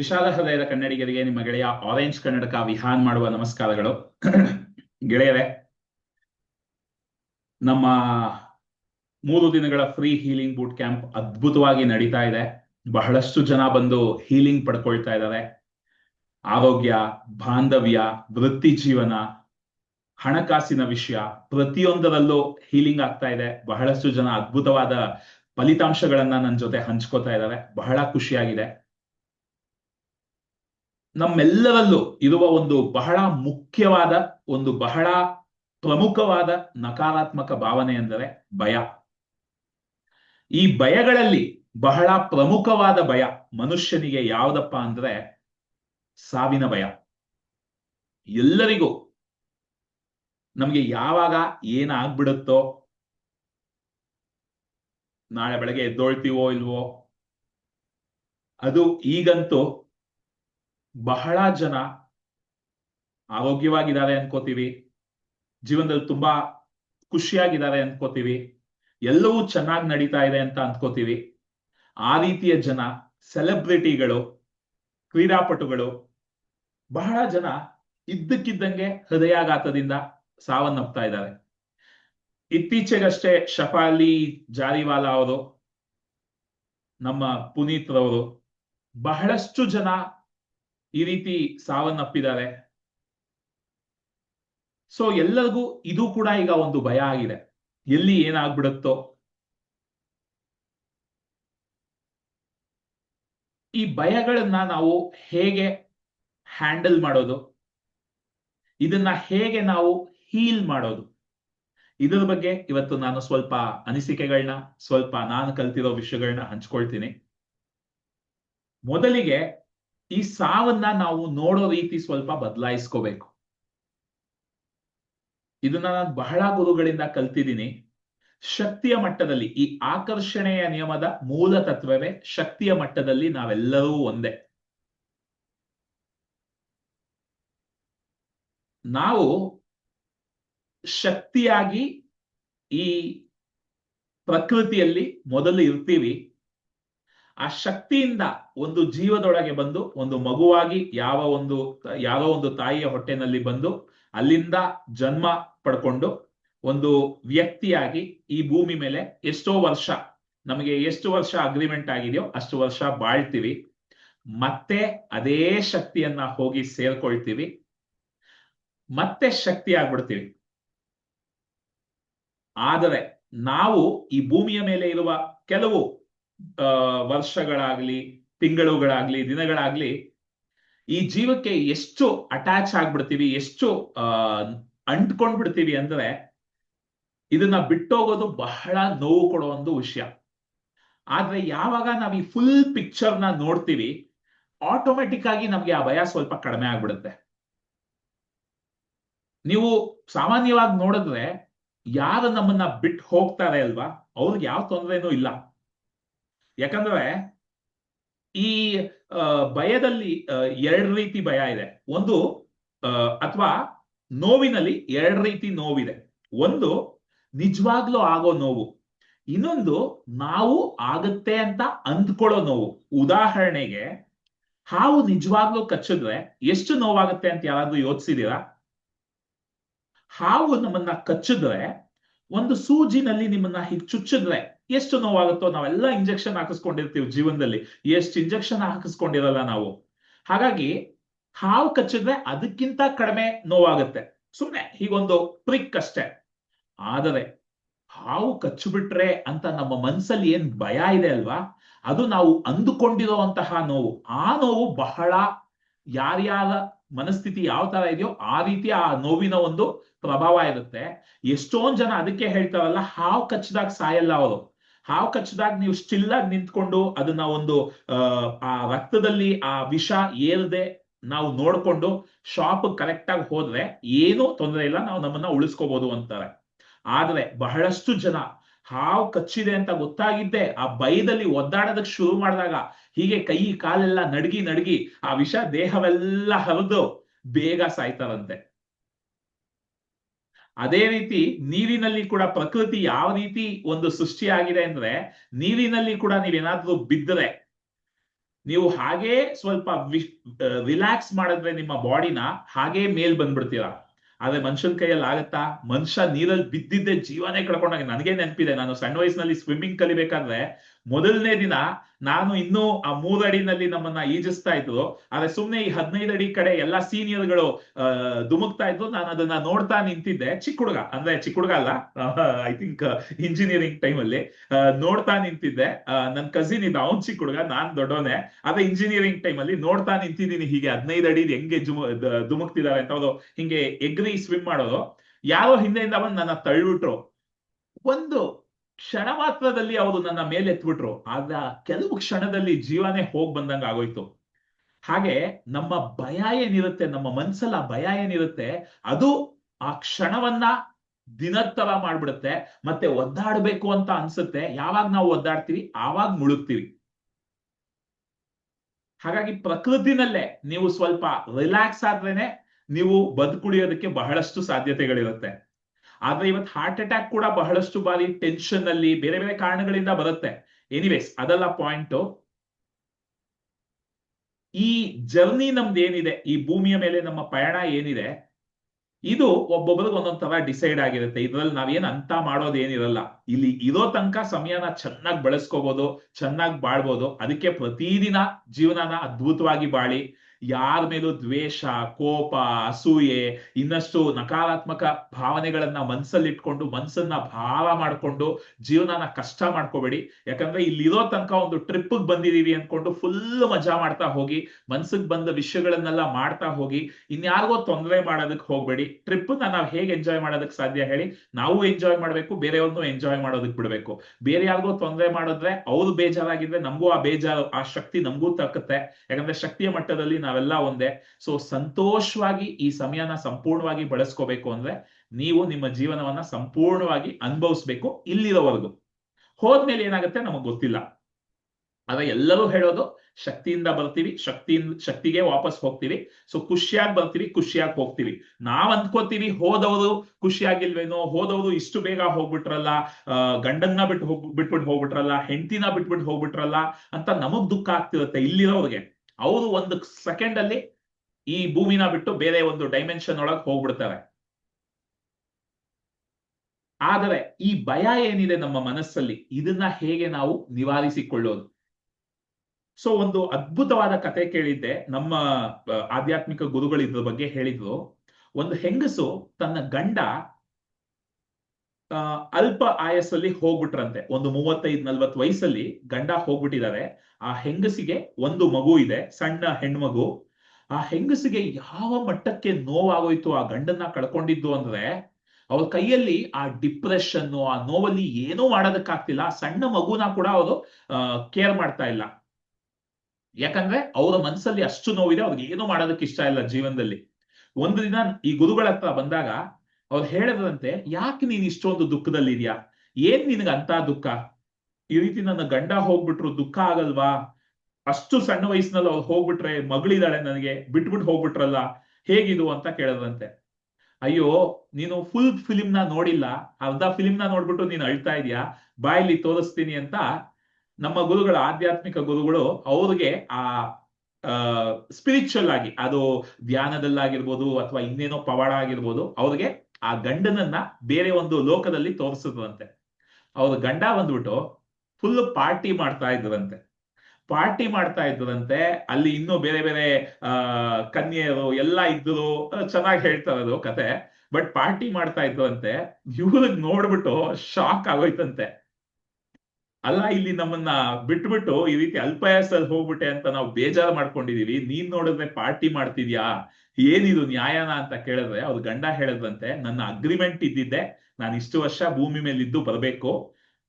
ವಿಶಾಲ ಹೃದಯದ ಕನ್ನಡಿಗರಿಗೆ ನಿಮ್ಮ ಗೆಳೆಯ ಆರೆಂಜ್ ಕನ್ನಡಕ ವಿಹಾನ್ ಮಾಡುವ ನಮಸ್ಕಾರಗಳು. ಗೆಳೆಯರೆ, ನಮ್ಮ ಮೂರು ದಿನಗಳ ಫ್ರೀ ಹೀಲಿಂಗ್ ಬೂಟ್ ಕ್ಯಾಂಪ್ ಅದ್ಭುತವಾಗಿ ನಡೀತಾ ಇದೆ. ಬಹಳಷ್ಟು ಜನ ಬಂದು ಹೀಲಿಂಗ್ ಪಡ್ಕೊಳ್ತಾ ಇದ್ದಾರೆ. ಆರೋಗ್ಯ, ಬಾಂಧವ್ಯ, ವೃತ್ತಿ ಜೀವನ, ಹಣಕಾಸಿನ ವಿಷಯ ಪ್ರತಿಯೊಂದರಲ್ಲೂ ಹೀಲಿಂಗ್ ಆಗ್ತಾ ಇದೆ. ಬಹಳಷ್ಟು ಜನ ಅದ್ಭುತವಾದ ಫಲಿತಾಂಶಗಳನ್ನ ನನ್ನ ಜೊತೆ ಹಂಚ್ಕೋತಾ ಇದ್ದಾರೆ. ಬಹಳ ಖುಷಿಯಾಗಿದೆ. ನಮ್ಮೆಲ್ಲರಲ್ಲೂ ಇರುವ ಒಂದು ಬಹಳ ಮುಖ್ಯವಾದ, ಒಂದು ಬಹಳ ಪ್ರಮುಖವಾದ ನಕಾರಾತ್ಮಕ ಭಾವನೆ ಎಂದರೆ ಭಯ. ಈ ಭಯಗಳಲ್ಲಿ ಬಹಳ ಪ್ರಮುಖವಾದ ಭಯ ಮನುಷ್ಯನಿಗೆ ಯಾವ್ದಪ್ಪ ಅಂದ್ರೆ ಸಾವಿನ ಭಯ. ಎಲ್ಲರಿಗೂ ನಮ್ಗೆ ಯಾವಾಗ ಏನಾಗ್ಬಿಡುತ್ತೋ ನಾಳೆ ಬೆಳಗ್ಗೆ ಎದ್ದೊಳ್ತೀವೋ ಇಲ್ವೋ, ಅದು ಈಗಂತೂ ಬಹಳ ಜನ ಆರೋಗ್ಯವಾಗಿದ್ದಾರೆ ಅನ್ಕೋತೀವಿ. ಜೀವನದಲ್ಲಿ ತುಂಬಾ ಖುಷಿಯಾಗಿದ್ದಾರೆ ಅನ್ಕೋತೀವಿ. ಎಲ್ಲವೂ ಚೆನ್ನಾಗಿ ನಡೀತಾ ಇದೆ ಅಂತ ಅನ್ಕೋತೀವಿ. ಆ ರೀತಿಯ ಜನ, ಸೆಲೆಬ್ರಿಟಿಗಳು, ಕ್ರೀಡಾಪಟುಗಳು ಬಹಳ ಜನ ಇದ್ದಕ್ಕಿದ್ದಂಗೆ ಹೃದಯಾಘಾತದಿಂದ ಸಾವನ್ನಪ್ತಾ ಇದ್ದಾರೆ. ಇತ್ತೀಚೆಗಷ್ಟೇ ಶಫಾಲಿ ಜಾರಿವಾಲಾ ಅವರು, ನಮ್ಮ ಪುನೀತ್ ರವರು ಬಹಳಷ್ಟು ಜನ ಈ ರೀತಿ ಸಾವನ್ನಪ್ಪಿದ್ದಾರೆ ಸೊ ಎಲ್ಲರಿಗೂ ಇದು ಕೂಡ ಈಗ ಒಂದು ಭಯ ಆಗಿದೆ. ಎಲ್ಲಿ ಏನಾಗ್ಬಿಡುತ್ತೋ. ಈ ಭಯಗಳನ್ನ ನಾವು ಹೇಗೆ ಹ್ಯಾಂಡಲ್ ಮಾಡೋದು? ಇದನ್ನ ಹೇಗೆ ನಾವು ಹೀಲ್ ಮಾಡೋದು? ಇದರ ಬಗ್ಗೆ ಇವತ್ತು ನಾನು ಸ್ವಲ್ಪ ಅನಿಸಿಕೆಗಳನ್ನ ಸ್ವಲ್ಪ ನಾನು ಕಲ್ತಿರೋ ವಿಷಯಗಳನ್ನ ಹಂಚ್ಕೊಳ್ತೀನಿ. ಮೊದಲಿಗೆ ಈ ಸಾವನ್ನ ನಾವು ನೋಡೋ ರೀತಿ ಸ್ವಲ್ಪ ಬದಲಾಯಿಸ್ಕೋಬೇಕು. ಇದನ್ನ ನಾನು ಬಹಳ ಗುರುಗಳಿಂದ ಕಲ್ತಿದ್ದೀನಿ. ಶಕ್ತಿಯ ಮಟ್ಟದಲ್ಲಿ, ಈ ಆಕರ್ಷಣೆಯ ನಿಯಮದ ಮೂಲ ತತ್ವವೇ ಶಕ್ತಿಯ ಮಟ್ಟದಲ್ಲಿ ನಾವೆಲ್ಲರೂ ಒಂದೇ. ನಾವು ಶಕ್ತಿಯಾಗಿ ಈ ಪ್ರಕೃತಿಯಲ್ಲಿ ಮೊದಲು ಇರ್ತೀವಿ. ಆ ಶಕ್ತಿಯಿಂದ ಒಂದು ಜೀವದೊಳಗೆ ಬಂದು ಒಂದು ಮಗುವಾಗಿ ಯಾವ ಒಂದು ಯಾವ ಒಂದು ತಾಯಿಯ ಹೊಟ್ಟೆನಲ್ಲಿ ಬಂದು ಅಲ್ಲಿಂದ ಜನ್ಮ ಪಡ್ಕೊಂಡು ಒಂದು ವ್ಯಕ್ತಿಯಾಗಿ ಈ ಭೂಮಿ ಮೇಲೆ ಎಷ್ಟೋ ವರ್ಷ, ನಮಗೆ ಎಷ್ಟು ವರ್ಷ ಅಗ್ರಿಮೆಂಟ್ ಆಗಿದೆಯೋ ಅಷ್ಟು ವರ್ಷ ಬಾಳ್ತೀವಿ. ಮತ್ತೆ ಅದೇ ಶಕ್ತಿಯನ್ನ ಹೋಗಿ ಸೇರ್ಕೊಳ್ತೀವಿ. ಮತ್ತೆ ಶಕ್ತಿ ಆಗ್ಬಿಡ್ತೀವಿ. ಆದರೆ ನಾವು ಈ ಭೂಮಿಯ ಮೇಲೆ ಇರುವ ಕೆಲವು ವರ್ಷಗಳಾಗ್ಲಿ, ತಿಂಗಳುಗಳಾಗ್ಲಿ, ದಿನಗಳಾಗ್ಲಿ, ಈ ಜೀವಕ್ಕೆ ಎಷ್ಟು ಅಟ್ಯಾಚ್ ಆಗ್ಬಿಡ್ತೀವಿ, ಎಷ್ಟು ಅಂಟ್ಕೊಂಡ್ಬಿಡ್ತೀವಿ ಅಂದ್ರೆ ಇದನ್ನ ಬಿಟ್ಟೋಗೋದು ಬಹಳ ನೋವು ಕೊಡೋ ಒಂದು ವಿಷಯ. ಆದ್ರೆ ಯಾವಾಗ ನಾವ್ ಈ ಫುಲ್ ಪಿಕ್ಚರ್ನ ನೋಡ್ತೀವಿ ಆಟೋಮೆಟಿಕ್ ಆಗಿ ನಮ್ಗೆ ಆ ಭಯ ಸ್ವಲ್ಪ ಕಡಿಮೆ ಆಗ್ಬಿಡುತ್ತೆ. ನೀವು ಸಾಮಾನ್ಯವಾಗಿ ನೋಡಿದ್ರೆ ಯಾರು ನಮ್ಮನ್ನ ಬಿಟ್ಟು ಹೋಗ್ತಾರೆ ಅಲ್ವಾ? ಅವ್ರಿಗೆ ಯಾವ ತೊಂದರೆನೂ ಇಲ್ಲ. ಯಾಕಂದ್ರೆ ಈ ಭಯದಲ್ಲಿ ಎರಡು ರೀತಿ ಭಯ ಇದೆ. ಒಂದು ಅಥವಾ ನೋವಿನಲ್ಲಿ ಎರಡು ರೀತಿ ನೋವಿದೆ. ಒಂದು, ನಿಜವಾಗ್ಲೂ ಆಗೋ ನೋವು. ಇನ್ನೊಂದು, ನಾವು ಆಗತ್ತೆ ಅಂತ ಅಂದ್ಕೊಳ್ಳೋ ನೋವು. ಉದಾಹರಣೆಗೆ, ಹಾವು ನಿಜವಾಗ್ಲೂ ಕಚ್ಚಿದ್ರೆ ಎಷ್ಟು ನೋವಾಗುತ್ತೆ ಅಂತ ಯಾರಾದ್ರೂ ಯೋಚಿಸಿದೀರಾ? ಹಾವು ನಮ್ಮನ್ನ ಕಚ್ಚಿದ್ರೆ, ಒಂದು ಸೂಜಿನಲ್ಲಿ ನಿಮ್ಮನ್ನ ಹೀಗೆ ಚುಚ್ಚಿದ್ರೆ ಎಷ್ಟು ನೋವಾಗುತ್ತೋ ನಾವೆಲ್ಲ ಇಂಜೆಕ್ಷನ್ ಹಾಕಿಸ್ಕೊಂಡಿರ್ತೀವಿ ಜೀವನದಲ್ಲಿ. ಎಷ್ಟು ಇಂಜೆಕ್ಷನ್ ಹಾಕಿಸ್ಕೊಂಡಿರಲ್ಲ ನಾವು. ಹಾಗಾಗಿ ಹಾವು ಕಚ್ಚಿದ್ರೆ ಅದಕ್ಕಿಂತ ಕಡಿಮೆ ನೋವಾಗುತ್ತೆ. ಸುಮ್ಮನೆ ಹೀಗೊಂದು ಪ್ರಿಕ್ ಅಷ್ಟೇ. ಆದರೆ ಹಾವು ಕಚ್ಚಿಬಿಟ್ರೆ ಅಂತ ನಮ್ಮ ಮನ್ಸಲ್ಲಿ ಏನ್ ಭಯ ಇದೆ ಅಲ್ವಾ? ಅದು ನಾವು ಅಂದುಕೊಂಡಿರುವಂತಹ ನೋವು. ಆ ನೋವು ಬಹಳ ಯಾರ್ಯಾರ ಮನಸ್ಥಿತಿ ಯಾವ ತರ ಇದೆಯೋ ಆ ರೀತಿ ಆ ನೋವಿನ ಒಂದು ಪ್ರಭಾವ ಇರುತ್ತೆ. ಎಷ್ಟೊಂದ್ ಜನ ಅದಕ್ಕೆ ಹೇಳ್ತಾರಲ್ಲ, ಹಾವು ಕಚ್ಚಿದಾಗ ಸಾಯಲ್ಲ ಅವರು. ಹಾವು ಕಚ್ಚಿದಾಗ ನೀವು ಸ್ಟಿಲ್ ಆಗಿ ನಿಂತ್ಕೊಂಡು ಅದನ್ನ ಒಂದು, ಆ ರಕ್ತದಲ್ಲಿ ಆ ವಿಷ ಏರದೆ ನಾವು ನೋಡ್ಕೊಂಡು ಶಾಪ್ ಕರೆಕ್ಟ್ ಆಗಿ ಹೋದ್ರೆ ಏನೂ ತೊಂದರೆ ಇಲ್ಲ, ನಾವು ನಮ್ಮನ್ನ ಉಳಿಸ್ಕೋಬಹುದು ಅಂತಾರೆ. ಆದ್ರೆ ಬಹಳಷ್ಟು ಜನ ಹಾವು ಕಚ್ಚಿದೆ ಅಂತ ಗೊತ್ತಾಗಿದ್ದೆ ಆ ಭಯದಲ್ಲಿ ಒದ್ದಾಡೋದಕ್ಕೆ ಶುರು ಮಾಡಿದಾಗ ಹೀಗೆ ಕೈ ಕಾಲೆಲ್ಲ ನಡ್ಗಿ ನಡ್ಗಿ ಆ ವಿಷ ದೇಹವೆಲ್ಲ ಹರಿದು ಬೇಗ ಸಾಯ್ತಾರಂತೆ. ಅದೇ ರೀತಿ ನೀರಿನಲ್ಲಿ ಕೂಡ ಪ್ರಕೃತಿ ಯಾವ ರೀತಿ ಒಂದು ಸೃಷ್ಟಿಯಾಗಿದೆ ಅಂದ್ರೆ ನೀರಿನಲ್ಲಿ ಕೂಡ ನೀವೇನಾದ್ರೂ ಬಿದ್ದರೆ ನೀವು ಹಾಗೇ ಸ್ವಲ್ಪ ರಿಲ್ಯಾಕ್ಸ್ ಮಾಡಿದ್ರೆ ನಿಮ್ಮ ಬಾಡಿನ ಹಾಗೇ ಮೇಲ್ ಬಂದ್ಬಿಡ್ತೀರಾ. ಆದ್ರೆ ಮನುಷ್ಯನ ಕೈಯಲ್ಲಿ ಆಗತ್ತಾ? ಮನುಷ್ಯ ನೀರಲ್ಲಿ ಬಿದ್ದಿದ್ದೆ ಜೀವನೇ ಕಳ್ಕೊಂಡಾಗ ನನಗೆ ನೆನಪಿದೆ. ನಾನು ಸಣ್ಣ ವಯಸ್ಸಿನಲ್ಲಿ ಸ್ವಿಮ್ಮಿಂಗ್ ಕಲಿಬೇಕಾದ್ರೆ ಮೊದಲನೇ ದಿನ ನಾನು ಇನ್ನೂ ಆ ಮೂರ್ ಅಡಿನಲ್ಲಿ ನಮ್ಮನ್ನ ಈಜಿಸ್ತಾ ಇದ್ರು ಆದ್ರೆ ಸುಮ್ನೆ ಈ ಹದಿನೈದು ಅಡಿ ಕಡೆ ಎಲ್ಲಾ ಸೀನಿಯರ್ಗಳು ಧುಮುಕ್ತಾ ಇದ್ರು ನಾನು ಅದನ್ನ ನೋಡ್ತಾ ನಿಂತಿದ್ದೆ. ಚಿಕ್ಕ ಹುಡುಗ, ಅಂದ್ರೆ ಚಿಕ್ಕ ಹುಡುಗ ಅಲ್ಲ ಐ ಥಿಂಕ್ ಇಂಜಿನಿಯರಿಂಗ್ ಟೈಮ್ ಅಲ್ಲಿ ನೋಡ್ತಾ ನಿಂತಿದ್ದೆ. ನನ್ನ ಕಸಿನ್ ಇದ್ದ, ಅವ್ನ್ ಚಿಕ್ಕ ಹುಡುಗ, ನಾನ್ ದೊಡ್ಡವನೇ. ಅದೇ ಇಂಜಿನಿಯರಿಂಗ್ ಟೈಮ್ ಅಲ್ಲಿ ನೋಡ್ತಾ ನಿಂತಿದ್ದೀನಿ ಹೀಗೆ ಹದಿನೈದು ಅಡಿ ಹೆಂಗೆ ಜುಮು ಧುಮುಕ್ತಿದ್ದಾರೆ ಅಂತ ಅವರು ಹಿಂಗೆ ಎಗ್ರಿ ಸ್ವಿಮ್ ಮಾಡೋದು. ಯಾರೋ ಹಿಂದೆಯಿಂದ ಬಂದು ನನ್ನ ತಳ್ಳಿಬಿಟ್ರು. ಒಂದು ಕ್ಷಣ ಮಾತ್ರದಲ್ಲಿ ಅವರು ನನ್ನ ಮೇಲೆ ಎತ್ಬಿಟ್ರು. ಆಗ ಕೆಲವು ಕ್ಷಣದಲ್ಲಿ ಜೀವನೇ ಹೋಗ್ ಬಂದಂಗ ಆಗೋಯ್ತು. ಹಾಗೆ ನಮ್ಮ ಭಯ ಏನಿರುತ್ತೆ, ನಮ್ಮ ಮನ್ಸಲ್ಲ ಭಯ ಏನಿರುತ್ತೆ, ಅದು ಆ ಕ್ಷಣವನ್ನ ದಿನತ್ತರ ತರ ಮಾಡ್ಬಿಡುತ್ತೆ, ಮತ್ತೆ ಒದ್ದಾಡ್ಬೇಕು ಅಂತ ಅನ್ಸುತ್ತೆ. ಯಾವಾಗ ನಾವು ಒದ್ದಾಡ್ತೀವಿ, ಆವಾಗ ಮುಳುಗ್ತೀವಿ. ಹಾಗಾಗಿ ಪ್ರಕೃತಿನಲ್ಲೇ ನೀವು ಸ್ವಲ್ಪ ರಿಲ್ಯಾಕ್ಸ್ ಆದ್ರೇನೆ ನೀವು ಬದುಕುಳಿಯೋದಕ್ಕೆ ಬಹಳಷ್ಟು ಸಾಧ್ಯತೆಗಳಿರುತ್ತೆ. ಆದ್ರೆ ಇವತ್ತು ಹಾರ್ಟ್ ಅಟ್ಯಾಕ್ ಕೂಡ ಬಹಳಷ್ಟು ಬಾರಿ ಟೆನ್ಷನ್ ಅಲ್ಲಿ ಬೇರೆ ಬೇರೆ ಕಾರಣಗಳಿಂದ ಬರುತ್ತೆ. ಎನಿವೇಸ್ ಅದಲ್ಲ ಪಾಯಿಂಟ್ ಈ ಜರ್ನಿ ನಮ್ದು ಏನಿದೆ? ಈ ಭೂಮಿಯ ಮೇಲೆ ನಮ್ಮ ಪಯಣ ಏನಿದೆ? ಇದು ಒಬ್ಬೊಬ್ಬರಿಗೆ ಒಂದೊಂದ್ ತರ ಡಿಸೈಡ್ ಆಗಿರುತ್ತೆ. ಇದ್ರಲ್ಲಿ ನಾವೇನ್ ಅಂತ ಮಾಡೋದು ಏನಿರಲ್ಲ. ಇಲ್ಲಿ ಇರೋ ತನಕ ಸಮಯನ ಚೆನ್ನಾಗಿ ಬಳಸ್ಕೋಬಹುದು ಚೆನ್ನಾಗಿ ಬಾಳ್ಬೋದು. ಅದಕ್ಕೆ ಪ್ರತಿದಿನ ಜೀವನನ ಅದ್ಭುತವಾಗಿ ಬಾಳಿ. ಯಾರ ಮೇಲೂ ದ್ವೇಷ, ಕೋಪ, ಅಸೂಯೆ, ಇನ್ನಷ್ಟು ನಕಾರಾತ್ಮಕ ಭಾವನೆಗಳನ್ನ ಮನ್ಸಲ್ಲಿಟ್ಕೊಂಡು, ಮನ್ಸನ್ನ ಭಾರ ಮಾಡ್ಕೊಂಡು ಜೀವನನ ಕಷ್ಟ ಮಾಡ್ಕೋಬೇಡಿ. ಯಾಕಂದ್ರೆ ಇಲ್ಲಿರೋ ತನಕ ಒಂದು ಟ್ರಿಪ್ ಬಂದಿದೀವಿ ಅನ್ಕೊಂಡು ಫುಲ್ ಮಜಾ ಮಾಡ್ತಾ ಹೋಗಿ, ಮನ್ಸಿಗೆ ಬಂದ ವಿಷಯಗಳನ್ನೆಲ್ಲ ಮಾಡ್ತಾ ಹೋಗಿ, ಇನ್ಯಾರಿಗೋ ತೊಂದರೆ ಮಾಡೋದಕ್ಕೆ ಹೋಗ್ಬೇಡಿ. ಟ್ರಿಪ್ ನಾವು ಹೇಗೆ ಎಂಜಾಯ್ ಮಾಡೋದಕ್ಕೆ ಸಾಧ್ಯ ಹೇಳಿ, ನಾವು ಎಂಜಾಯ್ ಮಾಡ್ಬೇಕು ಬೇರೆಯವ್ರನ್ನೂ ಎಂಜಾಯ್ ಮಾಡೋದಕ್ಕೆ ಬಿಡ್ಬೇಕು. ಬೇರೆ ಯಾರಿಗೋ ತೊಂದರೆ ಮಾಡಿದ್ರೆ ಅವ್ರು ಬೇಜಾರಾಗಿದ್ರೆ ನಮಗೂ ಆ ಬೇಜಾರು, ಆ ಶಕ್ತಿ ನಮಗೂ ತಕ್ಕತ್ತೆ ಯಾಕಂದ್ರೆ ಶಕ್ತಿಯ ಮಟ್ಟದಲ್ಲಿ ನಾವೆಲ್ಲ ಒಂದೇ. ಸೊ ಸಂತೋಷವಾಗಿ ಈ ಸಮಯನ ಸಂಪೂರ್ಣವಾಗಿ ಬಳಸ್ಕೋಬೇಕು ಅಂದ್ರೆ ನೀವು ನಿಮ್ಮ ಜೀವನವನ್ನ ಸಂಪೂರ್ಣವಾಗಿ ಅನುಭವಿಸ್ಬೇಕು ಇಲ್ಲಿರೋವರೆಗೂ. ಹೋದ್ಮೇಲೆ ಏನಾಗುತ್ತೆ ನಮಗ್ ಗೊತ್ತಿಲ್ಲ. ಆದ್ರೆ ಎಲ್ಲರೂ ಹೇಳೋದು, ಶಕ್ತಿಯಿಂದ ಬರ್ತೀವಿ, ಶಕ್ತಿಯಿಂದ, ಶಕ್ತಿಗೆ ವಾಪಸ್ ಹೋಗ್ತೀವಿ. ಸೊ ಖುಷಿಯಾಗಿ ಬರ್ತೀವಿ, ಖುಷಿಯಾಗಿ ಹೋಗ್ತೀವಿ. ನಾವ್ ಅಂದ್ಕೋತೀವಿ, ಹೋದವರು ಖುಷಿಯಾಗಿಲ್ವೇನೋ, ಹೋದವರು ಇಷ್ಟು ಬೇಗ ಹೋಗ್ಬಿಟ್ರಲ್ಲ ಗಂಡನ್ನ ಬಿಟ್ಟು ಹೋಗ್ ಬಿಟ್ಬಿಟ್ಟು ಹೋಗ್ಬಿಟ್ರಲ್ಲ, ಹೆಂಡತಿನ ಬಿಟ್ಬಿಟ್ಟು ಹೋಗ್ಬಿಟ್ರಲ್ಲ ಅಂತ ನಮಗ್ ದುಃಖ ಆಗ್ತಿರುತ್ತೆ ಇಲ್ಲಿರೋರಿಗೆ. ಅವರು ಒಂದು ಸೆಕೆಂಡ್ ಅಲ್ಲಿ ಈ ಭೂಮಿನ ಬಿಟ್ಟು ಬೇರೆ ಒಂದು ಡೈಮೆನ್ಷನ್ ಒಳಗೆ ಹೋಗ್ಬಿಡ್ತಾರೆ. ಆದರೆ ಈ ಭಯ ಏನಿದೆ ನಮ್ಮ ಮನಸ್ಸಲ್ಲಿ, ಇದನ್ನ ಹೇಗೆ ನಾವು ನಿವಾರಿಸಿಕೊಳ್ಳೋದು? ಸೊ ಒಂದು ಅದ್ಭುತವಾದ ಕತೆ ಕೇಳಿದ್ದೆ, ನಮ್ಮ ಆಧ್ಯಾತ್ಮಿಕ ಗುರುಗಳು ಇದ್ರ ಬಗ್ಗೆ ಹೇಳಿದ್ರು. ಒಂದು ಹೆಂಗಸು ತನ್ನ ಗಂಡ ಅಲ್ಪ ಆಯಸ್ಸಲ್ಲಿ ಹೋಗ್ಬಿಟ್ರಂತೆ. ಒಂದು ಮೂವತ್ತೈದ್ ನಲ್ವತ್ ವಯಸ್ಸಲ್ಲಿ ಗಂಡ ಹೋಗ್ಬಿಟ್ಟಿದ್ದಾರೆ. ಆ ಹೆಂಗಸಿಗೆ ಒಂದು ಮಗು ಇದೆ, ಸಣ್ಣ ಹೆಣ್ಮಗು. ಆ ಹೆಂಗಸಿಗೆ ಯಾವ ಮಟ್ಟಕ್ಕೆ ನೋವಾಗೋಯ್ತು ಆ ಗಂಡನ್ನ ಕಳ್ಕೊಂಡಿದ್ದು ಅಂದ್ರೆ, ಅವ್ರ ಕೈಯಲ್ಲಿ ಆ ಡಿಪ್ರೆಷನ್ ಆ ನೋವಲ್ಲಿ ಏನೂ ಮಾಡೋದಕ್ಕಾಗ್ತಿಲ್ಲ. ಸಣ್ಣ ಮಗುನ ಕೂಡ ಅವರು ಕೇರ್ ಮಾಡ್ತಾ ಇಲ್ಲ. ಯಾಕಂದ್ರೆ ಅವರ ಮನಸ್ಸಲ್ಲಿ ಅಷ್ಟು ನೋವಿದೆ, ಅವ್ರಿಗೆ ಏನು ಮಾಡೋದಕ್ಕೆ ಇಷ್ಟ ಇಲ್ಲ ಜೀವನದಲ್ಲಿ. ಒಂದು ದಿನ ಈ ಗುರುಗಳ ಹತ್ರ ಬಂದಾಗ ಅವ್ರು ಹೇಳಿದ್ರಂತೆ ಯಾಕೆ ನೀನ್ ಇಷ್ಟೊಂದು ದುಃಖದಲ್ಲಿ ಇದೆಯಾ? ಏನ್ ನಿನಗೆ ಅಂತ ದುಃಖ? ಈ ರೀತಿ ನನ್ನ ಗಂಡ ಹೋಗ್ಬಿಟ್ರು ದುಃಖ ಆಗಲ್ವಾ? ಅಷ್ಟು ಸಣ್ಣ ವಯಸ್ಸಿನಲ್ಲಿ ಅವ್ರು ಹೋಗ್ಬಿಟ್ರೆ ಮಗಳಿದ್ದಾಳೆ ನನಗೆ ಬಿಟ್ಬಿಟ್ಟು ಹೋಗ್ಬಿಟ್ರಲ್ಲ, ಹೇಗಿದು ಅಂತ ಕೇಳಿದ್ರಂತೆ ಅಯ್ಯೋ, ನೀನು ಫುಲ್ ಫಿಲಿಮ್ನ ನೋಡಿಲ್ಲ? ಅರ್ಧ ಫಿಲಿಮ್ನ ನೋಡ್ಬಿಟ್ಟು ನೀನು ಅಳ್ತಾ ಇದೀಯಾ? ಬಾಯಲ್ಲಿ ತೋರಿಸ್ತೀನಿ ಅಂತ ನಮ್ಮ ಗುರುಗಳ ಆಧ್ಯಾತ್ಮಿಕ ಗುರುಗಳು ಅವ್ರಿಗೆ ಆ ಸ್ಪಿರಿಚುವಲ್ ಆಗಿ, ಅದು ಧ್ಯಾನದಲ್ಲಾಗಿರ್ಬೋದು ಅಥವಾ ಇನ್ನೇನೋ ಪವಾಡ ಆಗಿರ್ಬೋದು, ಅವ್ರಿಗೆ ಆ ಗಂಡನನ್ನ ಬೇರೆ ಒಂದು ಲೋಕದಲ್ಲಿ ತೋರಿಸಿದ್ರಂತೆ ಅವ್ರ ಗಂಡ ಬಂದ್ಬಿಟ್ಟು ಫುಲ್ ಪಾರ್ಟಿ ಮಾಡ್ತಾ ಇದ್ರಂತೆ. ಪಾರ್ಟಿ ಮಾಡ್ತಾ ಇದ್ರಂತೆ, ಅಲ್ಲಿ ಇನ್ನೂ ಬೇರೆ ಬೇರೆ, ಆ, ಕನ್ಯೆಯರು ಎಲ್ಲ ಇದ್ರು, ಚೆನ್ನಾಗಿ ಹೇಳ್ತಾರೆ ಅದು ಕತೆ. ಬಟ್ ಪಾರ್ಟಿ ಮಾಡ್ತಾ ಇದ್ರಂತೆ ಇವ್ರಿಗೆ ನೋಡ್ಬಿಟ್ಟು ಶಾಕ್ ಆಗೋಯ್ತಂತೆ. ಅಲ್ಲ, ಇಲ್ಲಿ ನಮ್ಮನ್ನ ಬಿಟ್ಬಿಟ್ಟು ಈ ರೀತಿ ಅಲ್ಪಾಯಾಸಲ್ಲಿ ಹೋಗ್ಬಿಟ್ಟೆ ಅಂತ ನಾವು ಬೇಜಾರು ಮಾಡ್ಕೊಂಡಿದೀವಿ. ನೀನ್ ನೋಡಿದ್ರೆ ಪಾರ್ಟಿ ಮಾಡ್ತಿದ್ಯಾ? ಏನಿದು ನ್ಯಾಯನ ಅಂತ ಕೇಳಿದ್ರೆ ಅವ್ರ ಗಂಡ ಹೇಳದ್ರಂತೆ, ನನ್ನ ಅಗ್ರಿಮೆಂಟ್ ಇದ್ದಿದ್ದೆ, ನಾನು ಇಷ್ಟು ವರ್ಷ ಭೂಮಿ ಮೇಲೆ ಇದ್ದು ಬರಬೇಕು.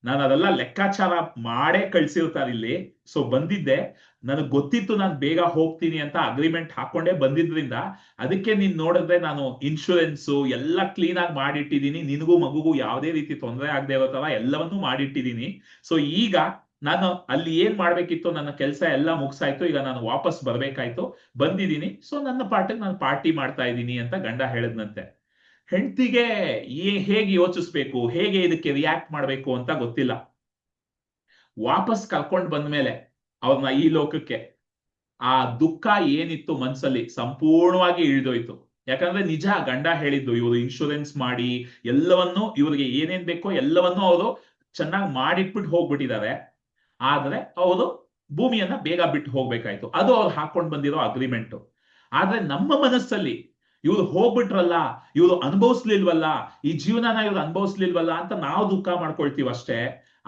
ನಾನು ಅದೆಲ್ಲ ಲೆಕ್ಕಾಚಾರ ಮಾಡೇ ಕಳ್ಸಿರ್ತಾರೆ ಇಲ್ಲಿ. ಸೊ ಬಂದಿದ್ದೆ. ನನಗೆ ಗೊತ್ತಿತ್ತು ನಾನು ಬೇಗ ಹೋಗ್ತೀನಿ ಅಂತ ಅಗ್ರಿಮೆಂಟ್ ಹಾಕೊಂಡೇ ಬಂದಿದ್ರಿಂದ, ಅದಕ್ಕೆ ನೀನ್ ನೋಡಿದ್ರೆ ನಾನು ಇನ್ಶೂರೆನ್ಸು ಎಲ್ಲ ಕ್ಲೀನ್ ಆಗಿ ಮಾಡಿಟ್ಟಿದ್ದೀನಿ. ನಿನಗೂ ಮಗುಗೂ ಯಾವುದೇ ರೀತಿ ತೊಂದರೆ ಆಗದೆ ಇರೋ ತರ ಎಲ್ಲವನ್ನೂ ಮಾಡಿಟ್ಟಿದ್ದೀನಿ. ಸೊ ಈಗ ನಾನು ಅಲ್ಲಿ ಏನ್ ಮಾಡ್ಬೇಕಿತ್ತು ನನ್ನ ಕೆಲಸ ಎಲ್ಲ ಮುಗಿಸಾಯ್ತು. ಈಗ ನಾನು ವಾಪಸ್ ಬರ್ಬೇಕಾಯ್ತು. ಬಂದಿದ್ದೀನಿ. ಸೊ ನನ್ನ ಪಾರ್ಟಿಗೆ ನಾನು ಪಾರ್ಟಿ ಮಾಡ್ತಾ ಇದ್ದೀನಿ ಅಂತ ಗಂಡ ಹೇಳದ್ನಂತೆ. ಹೆಂಡತಿಗೆ ಹೇಗೆ ಯೋಚಿಸ್ಬೇಕು? ಹೇಗೆ ಇದಕ್ಕೆ ರಿಯಾಕ್ಟ್ ಮಾಡ್ಬೇಕು ಅಂತ ಗೊತ್ತಿಲ್ಲ. ವಾಪಸ್ ಕರ್ಕೊಂಡ್ ಬಂದ್ಮೇಲೆ ಅವ್ರನ್ನ ಈ ಲೋಕಕ್ಕೆ ಆ ದುಃಖ ಏನಿತ್ತು ಮನ್ಸಲ್ಲಿ ಸಂಪೂರ್ಣವಾಗಿ ಇಳಿದೋಯ್ತು. ಯಾಕಂದ್ರೆ ನಿಜ ಗಂಡ ಹೇಳಿದ್ದು, ಇವರು ಇನ್ಶೂರೆನ್ಸ್ ಮಾಡಿ, ಎಲ್ಲವನ್ನು ಇವರಿಗೆ ಏನೇನ್ ಬೇಕೋ ಎಲ್ಲವನ್ನೂ ಅವರು ಚೆನ್ನಾಗಿ ಮಾಡಿಟ್ಬಿಟ್ಟು ಹೋಗ್ಬಿಟ್ಟಿದ್ದಾರೆ. ಆದ್ರೆ ಅವರು ಭೂಮಿಯನ್ನ ಬೇಗ ಬಿಟ್ಟು ಹೋಗ್ಬೇಕಾಯ್ತು. ಅದು ಅವ್ರು ಹಾಕೊಂಡ್ ಬಂದಿರೋ ಅಗ್ರಿಮೆಂಟ್ ಆದ್ರೆ ನಮ್ಮ ಮನಸ್ಸಲ್ಲಿ ಇವ್ರು ಹೋಗ್ಬಿಟ್ರಲ್ಲ ಇವ್ರು ಅನುಭವಿಸ್ಲಿಲ್ವಲ್ಲ, ಈ ಜೀವನನ ಇವ್ರು ಅನುಭವಿಸ್ಲಿಲ್ವಲ್ಲ ಅಂತ ನಾವು ದುಃಖ ಮಾಡ್ಕೊಳ್ತೀವಿ ಅಷ್ಟೇ.